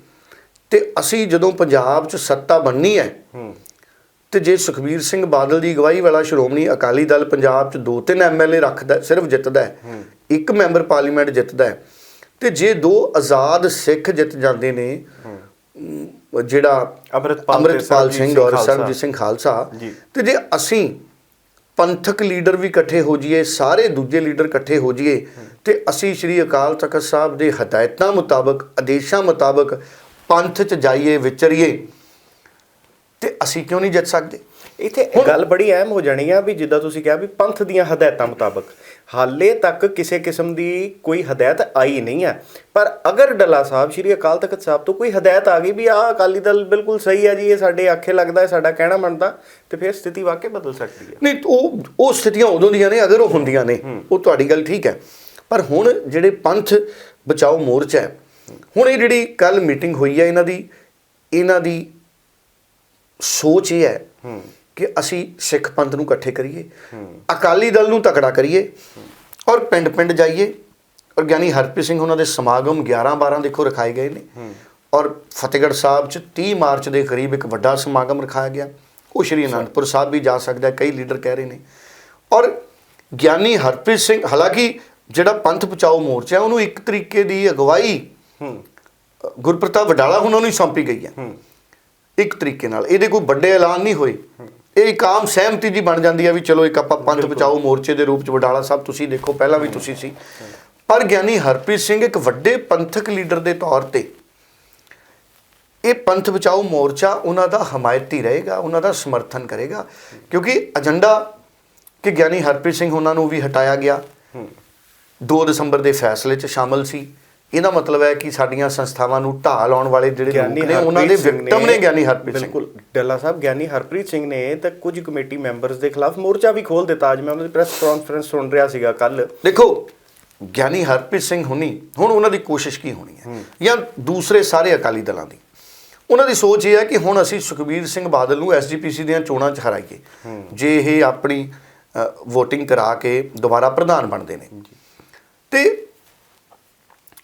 ਤੇ ਅਸੀਂ ਜਦੋਂ ਪੰਜਾਬ 'ਚ ਸੱਤਾ ਬਣਨੀ ਹੂੰ ਤੇ ਜੇ ਸੁਖਬੀਰ ਸਿੰਘ ਬਾਦਲ ਦੀ ਅਗਵਾਈ ਵਾਲਾ ਸ਼੍ਰੋਮਣੀ ਅਕਾਲੀ ਦਲ ਪੰਜਾਬ 'ਚ ਦੋ ਤਿੰਨ ਐਮਐਲਏ ਰੱਖਦਾ ਸਿਰਫ ਜਿੱਤਦਾ ਹੈ ਇੱਕ ਮੈਂਬਰ ਪਾਰਲੀਮੈਂਟ ਜਿੱਤਦਾ ਹੈ ਤੇ ਜੇ ਦੋ ਆਜ਼ਾਦ ਸਿੱਖ ਜਿੱਤ ਜਾਂਦੇ ਨੇ ਜਿਹੜਾ ਅੰਮ੍ਰਿਤਪਾਲ ਸਿੰਘ ਔਰ। ਸਰਬਜੀਤ ਸਿੰਘ ਖਾਲਸਾ। ਤੇ ਜੇ ਅਸੀਂ ਪੰਥਕ ਲੀਡਰ ਵੀ ਇਕੱਠੇ ਹੋ ਜਾਈਏ ਸਾਰੇ ਦੂਜੇ ਲੀਡਰ ਇਕੱਠੇ ਹੋ ਜਾਈਏ ਤੇ ਅਸੀਂ ਸ੍ਰੀ ਅਕਾਲ ਤਖਤ ਸਾਹਿਬ ਦੇ ਹਦਾਇਤਾਂ ਮੁਤਾਬਕ ਆਦੇਸ਼ਾਂ ਮੁਤਾਬਕ ਪੰਥ 'ਚ ਜਾਈਏ ਵਿਚਰੀਏ ਤੇ ਅਸੀਂ ਕਿਉਂ ਨਹੀਂ ਜਿੱਤ ਸਕਦੇ? ਇੱਥੇ ਗੱਲ ਬੜੀ ਅਹਿਮ ਹੋ ਜਾਣੀ ਆ ਵੀ ਜਿੱਦਾਂ ਤੁਸੀਂ ਕਿਹਾ ਵੀ ਪੰਥ ਦੀਆਂ ਹਦਾਇਤਾਂ ਮੁਤਾਬਕ ਹਾਲੇ ਤੱਕ ਕਿਸੇ ਕਿਸਮ ਦੀ ਕੋਈ ਹਦਾਇਤ ਆਈ ਨਹੀਂ ਹੈ ਪਰ ਅਗਰ ਡੱਲਾ ਸਾਹਿਬ ਸ਼੍ਰੀ ਅਕਾਲ ਤਖਤ ਸਾਹਿਬ ਤੋਂ ਕੋਈ ਹਦਾਇਤ ਆ ਗਈ ਵੀ ਆਹ ਅਕਾਲੀ ਦਲ ਬਿਲਕੁਲ ਸਹੀ ਹੈ ਜੀ ਇਹ ਸਾਡੇ ਆਖੇ ਲੱਗਦਾ ਹੈ ਸਾਡਾ ਕਹਿਣਾ ਮੰਨਦਾ ਤੇ ਫਿਰ ਸਥਿਤੀ ਵਾਕਈ ਬਦਲ ਸਕਦੀ ਹੈ ਨਹੀਂ ਉਹ ਉਹ ਸਥਿਤੀਆਂ ਉਦੋਂ ਦੀਆਂ ਨੇ ਅਗਰ ਉਹ ਹੁੰਦੀਆਂ ਨੇ ਉਹ ਤੁਹਾਡੀ ਗੱਲ ਠੀਕ ਹੈ। ਪਰ ਹੁਣ ਜਿਹੜੇ ਪੰਥ ਬਚਾਓ ਮੋਰਚਾ ਹੈ ਹੁਣ ਇਹ ਜਿਹੜੀ ਕੱਲ ਮੀਟਿੰਗ ਹੋਈ ਹੈ ਇਹਨਾਂ ਦੀ ਇਹਨਾਂ ਦੀ ਸੋਚ ਇਹ ਹੈ ਕਿ ਅਸੀਂ ਸਿੱਖ ਪੰਥ ਨੂੰ ਇਕੱਠੇ ਕਰੀਏ ਅਕਾਲੀ ਦਲ ਨੂੰ ਤਕੜਾ ਕਰੀਏ ਔਰ ਪਿੰਡ ਪਿੰਡ ਜਾਈਏ। ਔਰ ਗਿਆਨੀ ਹਰਪ੍ਰੀਤ ਸਿੰਘ ਉਹਨਾਂ ਦੇ ਸਮਾਗਮ 11 12 ਦੇਖੋ ਰਖਾਏ ਗਏ ਨੇ। ਔਰ ਫਤਿਹਗੜ੍ਹ ਸਾਹਿਬ 'ਚ 30 ਮਾਰਚ ਦੇ ਕਰੀਬ ਇੱਕ ਵੱਡਾ ਸਮਾਗਮ ਰਖਾਇਆ ਗਿਆ। ਉਹ ਸ਼੍ਰੀ ਅਨੰਦਪੁਰ ਸਾਹਿਬ ਵੀ ਜਾ ਸਕਦਾ ਕਈ ਲੀਡਰ ਕਹਿ ਰਹੇ ਨੇ। ਔਰ ਗਿਆਨੀ ਹਰਪ੍ਰੀਤ ਸਿੰਘ ਹਾਲਾਂਕਿ ਜਿਹੜਾ ਪੰਥ ਬਚਾਓ ਮੋਰਚਾ ਉਹਨੂੰ ਇੱਕ ਤਰੀਕੇ ਦੀ ਅਗਵਾਈ ਗੁਰਪ੍ਰਤਾਪ ਵਡਾਲਾ ਉਹਨਾਂ ਨੂੰ ਹੀ ਸੌਂਪੀ ਗਈ ਹੈ। ਹੂੰ। ਇੱਕ ਤਰੀਕੇ ਨਾਲ। ਇਹਦੇ ਕੋਈ ਵੱਡੇ ਐਲਾਨ ਨਹੀਂ ਹੋਏ। ਇਹ ਇੱਕ ਆਮ ਸਹਿਮਤੀ ਜੀ ਬਣ ਜਾਂਦੀ ਹੈ ਵੀ ਚਲੋ ਇੱਕ ਆਪਾਂ ਪੰਥ ਬਚਾਓ ਮੋਰਚੇ ਦੇ ਰੂਪ ਚ ਵਡਾਲਾ ਸਾਹਿਬ ਤੁਸੀਂ ਦੇਖੋ ਪਹਿਲਾਂ ਵੀ ਤੁਸੀਂ ਸੀ। ਪਰ ਗਿਆਨੀ ਹਰਪ੍ਰੀਤ ਸਿੰਘ ਇੱਕ ਵੱਡੇ ਪੰਥਕ ਲੀਡਰ ਦੇ ਤੌਰ ਤੇ ਇਹ ਪੰਥ ਬਚਾਓ ਮੋਰਚਾ ਉਹਨਾਂ ਦਾ ਹਮਾਇਤੀ ਰਹੇਗਾ ਉਹਨਾਂ ਦਾ ਸਮਰਥਨ ਕਰੇਗਾ। ਕਿਉਂਕਿ ਏਜੰਡਾ ਕਿ ਗਿਆਨੀ ਹਰਪ੍ਰੀਤ ਸਿੰਘ ਉਹਨਾਂ ਨੂੰ ਵੀ ਹਟਾਇਆ ਗਿਆ। 2 ਦਸੰਬਰ ਦੇ ਫੈਸਲੇ 'ਚ ਸ਼ਾਮਲ ਸੀ। ਇਹਦਾ ਮਤਲਬ ਹੈ ਕਿ ਸਾਡੀਆਂ ਸੰਸਥਾਵਾਂ ਨੂੰ ਢਾਹ ਲਾਉਣ ਵਾਲੇ ਜਿਹੜੇ ਲੋਕ ਨੇ ਉਹਨਾਂ ਦੇ ਵਿਕਟਮ ਨੇ ਗਿਆਨੀ ਹਰਪ੍ਰੀਤ ਸਿੰਘ। ਬਿਲਕੁਲ। ਡੱਲਾ ਸਾਹਿਬ ਗਿਆਨੀ ਹਰਪ੍ਰੀਤ ਸਿੰਘ ਨੇ ਤਾਂ ਕੁਝ ਕਮੇਟੀ ਮੈਂਬਰਸ ਦੇ ਖਿਲਾਫ ਮੋਰਚਾ ਵੀ ਖੋਲ ਦਿੱਤਾ। ਅੱਜ ਮੈਂ ਉਹਨਾਂ ਦੀ ਪ੍ਰੈਸ ਕਾਨਫਰੰਸ ਸੁਣ ਰਿਹਾ ਸੀਗਾ ਕੱਲ ਦੇਖੋ ਗਿਆਨੀ ਹਰਪ੍ਰੀਤ ਸਿੰਘ ਹੁਣੀ ਹੁਣ ਉਹਨਾਂ ਦੀ ਕੋਸ਼ਿਸ਼ ਕੀ ਹੋਣੀ ਹੈ? ਜਾਂ ਦੂਸਰੇ ਸਾਰੇ ਅਕਾਲੀ ਦਲਾਂ ਦੀ? ਉਹਨਾਂ ਦੀ ਸੋਚ ਇਹ ਹੈ ਕਿ ਹੁਣ ਅਸੀਂ ਸੁਖਬੀਰ ਸਿੰਘ ਬਾਦਲ ਨੂੰ ਐਸਜੀਪੀਸੀ ਦੀਆਂ ਚੋਣਾਂ 'ਚ ਹਰਾਈਏ। ਜੇ ਇਹ ਆਪਣੀ VOTING ਕਰਾ ਕੇ ਦੁਬਾਰਾ ਪ੍ਰਧਾਨ ਬਣਦੇ ਨੇ। ਤੇ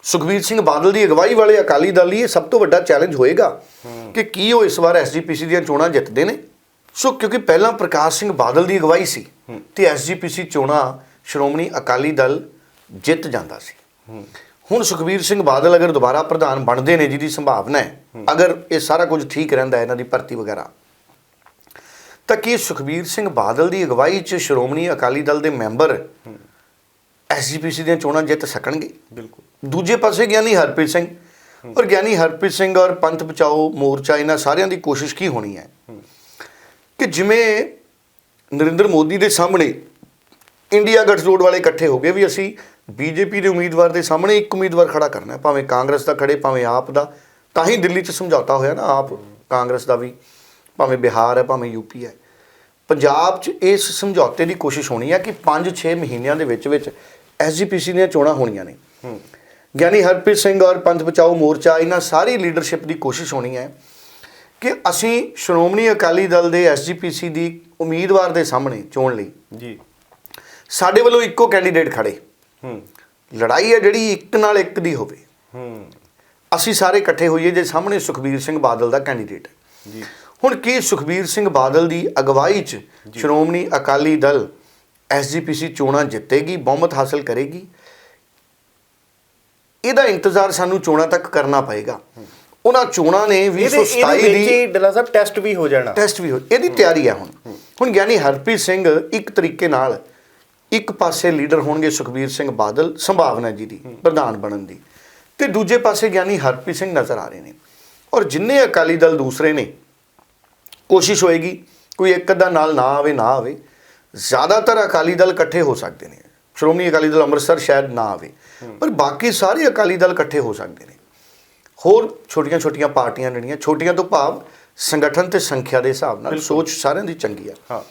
ਸੁਖਬੀਰ ਸਿੰਘ ਬਾਦਲ ਦੀ ਅਗਵਾਈ ਵਾਲੇ ਅਕਾਲੀ ਦਲ ਲਈ ਇਹ ਸਭ ਤੋਂ ਵੱਡਾ ਚੈਲੰਜ ਹੋਏਗਾ ਕਿ ਕੀ ਉਹ ਇਸ ਵਾਰ ਐਸਜੀਪੀਸੀ ਦੀਆਂ ਚੋਣਾਂ ਜਿੱਤਦੇ ਨੇ? ਸੋ ਕਿਉਂਕਿ ਪਹਿਲਾਂ ਪ੍ਰਕਾਸ਼ ਸਿੰਘ ਬਾਦਲ ਦੀ ਅਗਵਾਈ ਸੀ ਤੇ ਐਸਜੀਪੀਸੀ ਚੋਣਾਂ ਸ਼੍ਰੋਮਣੀ ਅਕਾਲੀ ਦਲ ਜਿੱਤ ਜਾਂਦਾ ਸੀ। ਹੁਣ ਸੁਖਬੀਰ ਸਿੰਘ ਬਾਦਲ ਅਗਰ ਦੁਬਾਰਾ ਪ੍ਰਧਾਨ ਬਣਦੇ ਨੇ ਜਿਹਦੀ ਸੰਭਾਵਨਾ ਹੈ ਅਗਰ ਇਹ ਸਾਰਾ ਕੁਝ ਠੀਕ ਰਹਿੰਦਾ ਹੈ ਇਹਨਾਂ ਦੀ ਭਰਤੀ ਵਗੈਰਾ ਤਾਂ ਕੀ ਸੁਖਬੀਰ ਸਿੰਘ ਬਾਦਲ ਦੀ ਅਗਵਾਈ 'ਚ ਸ਼੍ਰੋਮਣੀ ਅਕਾਲੀ ਦਲ ਦੇ ਮੈਂਬਰ ਐਸਜੀਪੀਸੀ ਦੀਆਂ ਚੋਣਾਂ ਜਿੱਤ ਸਕਣਗੇ? ਬਿਲਕੁਲ। ਦੂਜੇ ਪਾਸੇ ਗਿਆਨੀ ਹਰਪ੍ਰੀਤ ਸਿੰਘ। ਔਰ ਗਿਆਨੀ ਹਰਪ੍ਰੀਤ ਸਿੰਘ ਔਰ ਪੰਥ ਬਚਾਓ, ਮੋਰਚਾ, ਇਹਨਾਂ ਸਾਰਿਆਂ ਦੀ ਕੋਸ਼ਿਸ਼ ਕੀ ਹੋਣੀ ਹੈ? ਕਿ ਜਿਵੇਂ ਨਰਿੰਦਰ ਮੋਦੀ ਦੇ ਸਾਹਮਣੇ ਇੰਡੀਆ ਗੱਠਜੋੜ ਵਾਲੇ ਇਕੱਠੇ ਹੋ ਗਏ ਵੀ ਅਸੀਂ ਬੀਜੇਪੀ ਦੇ ਉਮੀਦਵਾਰ ਦੇ ਸਾਹਮਣੇ ਇੱਕ ਉਮੀਦਵਾਰ ਖੜਾ ਕਰਨਾ ਹੈ, ਭਾਵੇਂ ਕਾਂਗਰਸ ਦਾ ਖੜੇ, ਭਾਵੇਂ ਆਪ ਦਾ। ਤਾਂ ਹੀ ਦਿੱਲੀ 'ਚ ਸਮਝੌਤਾ ਹੋਇਆ ਨਾ, ਆਪ ਕਾਂਗਰਸ ਦਾ ਵੀ, ਭਾਵੇਂ ਬਿਹਾਰ ਹੈ, ਭਾਵੇਂ ਯੂਪੀ ਹੈ। ਪੰਜਾਬ 'ਚ ਇਸ ਸਮਝੌਤੇ ਦੀ ਕੋਸ਼ਿਸ਼ ਹੋਣੀ ਹੈ ਕਿ 5-6 ਮਹੀਨਿਆਂ ਦੇ ਵਿੱਚ ਵਿੱਚ ਐਸਜੀਪੀਸੀ ਦੀਆਂ ਚੋਣਾਂ ਹੋਣੀਆਂ ਨੇ। ਗਿਆਨੀ ਹਰਪ੍ਰੀਤ ਸਿੰਘ ਔਰ ਪੰਥ ਬਚਾਓ ਮੋਰਚਾ ਇਹਨਾਂ ਸਾਰੀ ਲੀਡਰਸ਼ਿਪ ਦੀ ਕੋਸ਼ਿਸ਼ ਹੋਣੀ ਹੈ ਕਿ ਅਸੀਂ ਸ਼੍ਰੋਮਣੀ ਅਕਾਲੀ ਦਲ ਦੇ ਐਸਜੀਪੀਸੀ ਦੀ ਉਮੀਦਵਾਰ ਦੇ ਸਾਹਮਣੇ ਚੋਣ ਲਈ। ਜੀ। ਸਾਡੇ ਵੱਲੋਂ ਇੱਕੋ ਕੈਂਡੀਡੇਟ ਖੜੇ। ਹੂੰ। ਲੜਾਈ ਹੈ ਜਿਹੜੀ ਇੱਕ ਨਾਲ ਇੱਕ ਦੀ ਹੋਵੇ। ਹੂੰ। ਅਸੀਂ ਸਾਰੇ ਇਕੱਠੇ ਹੋਈਏ ਜੇ ਸਾਹਮਣੇ ਸੁਖਬੀਰ ਸਿੰਘ ਬਾਦਲ ਦਾ ਕੈਂਡੀਡੇਟ ਹੈ। ਜੀ। ਹੁਣ ਕੀ ਸੁਖਬੀਰ ਸਿੰਘ ਬਾਦਲ ਦੀ ਅਗਵਾਈ 'ਚ ਸ਼੍ਰੋਮਣੀ ਅਕਾਲੀ ਦਲ ਐਸਜੀਪੀਸੀ ਚੋਣਾਂ ਜਿੱਤੇਗੀ ਬਹੁਮਤ ਹਾਸਲ ਕਰੇਗੀ? ਇਹਦਾ ਇੰਤਜ਼ਾਰ ਸਾਨੂੰ ਚੋਣਾਂ ਤੱਕ ਕਰਨਾ ਪਏਗਾ। ਉਹਨਾਂ ਚੋਣਾਂ ਨੇ ਇਹਦੇ 2027 ਇਹਦੇ ਵਿੱਚ ਦੀ ਡੱਲਾ ਸਾਹਿਬ ਟੈਸਟ ਵੀ ਹੋ ਜਾਣਾ। ਟੈਸਟ ਵੀ ਹੋ ਇਹਦੀ ਤਿਆਰੀ ਹੈ ਹੁਣ। ਹੁਣ ਗਿਆਨੀ ਹਰਪ੍ਰੀਤ ਸਿੰਘ ਇੱਕ ਤਰੀਕੇ ਨਾਲ ਇੱਕ ਪਾਸੇ ਲੀਡਰ ਹੋਣਗੇ ਸੁਖਬੀਰ ਸਿੰਘ ਬਾਦਲ ਸੰਭਾਵਨਾ ਜੀ ਦੀ ਪ੍ਰਧਾਨ ਬਣਨ ਦੀ। ਤੇ ਦੂਜੇ ਪਾਸੇ ਗਿਆਨੀ ਹਰਪ੍ਰੀਤ ਸਿੰਘ ਨਜ਼ਰ ਆ ਰਹੇ ਨੇ। ਔਰ ਜਿੰਨੇ ਅਕਾਲੀ ਦਲ ਦੂਸਰੇ ਨੇ ਕੋਸ਼ਿਸ਼ ਹੋਏਗੀ ਕੋਈ ਇੱਕ ਅੱਧਾ ਨਾਲ ਨਾ ਆਵੇ ਨਾ ਆਵੇ। ਜ਼ਿਆਦਾਤਰ ਅਕਾਲੀ ਦਲ ਇਕੱਠੇ ਹੋ ਸਕਦੇ ਨੇ। ਸ਼੍ਰੋਮਣੀ ਅਕਾਲੀ ਦਲ ਅੰਮ੍ਰਿਤਸਰ ਸ਼ਾਇਦ ਨਾ ਆਵੇ। ਪਰ ਬਾਕੀ ਸਾਰੇ ਅਕਾਲੀ ਦਲ ਇਕੱਠੇ ਹੋ ਸਕਦੇ ਨੇ। ਹੋਰ ਛੋਟੀਆਂ-ਛੋਟੀਆਂ ਪਾਰਟੀਆਂ ਜਿਹੜੀਆਂ ਛੋਟੀਆਂ ਤੋਂ ਭਾਵ ਸੰਗਠਨ ਤੇ ਸੰਖਿਆ ਦੇ ਹਿਸਾਬ ਨਾਲ ਸੋਚ ਸਾਰਿਆਂ ਦੀ ਚੰਗੀ ਆ। ਹਾਂ।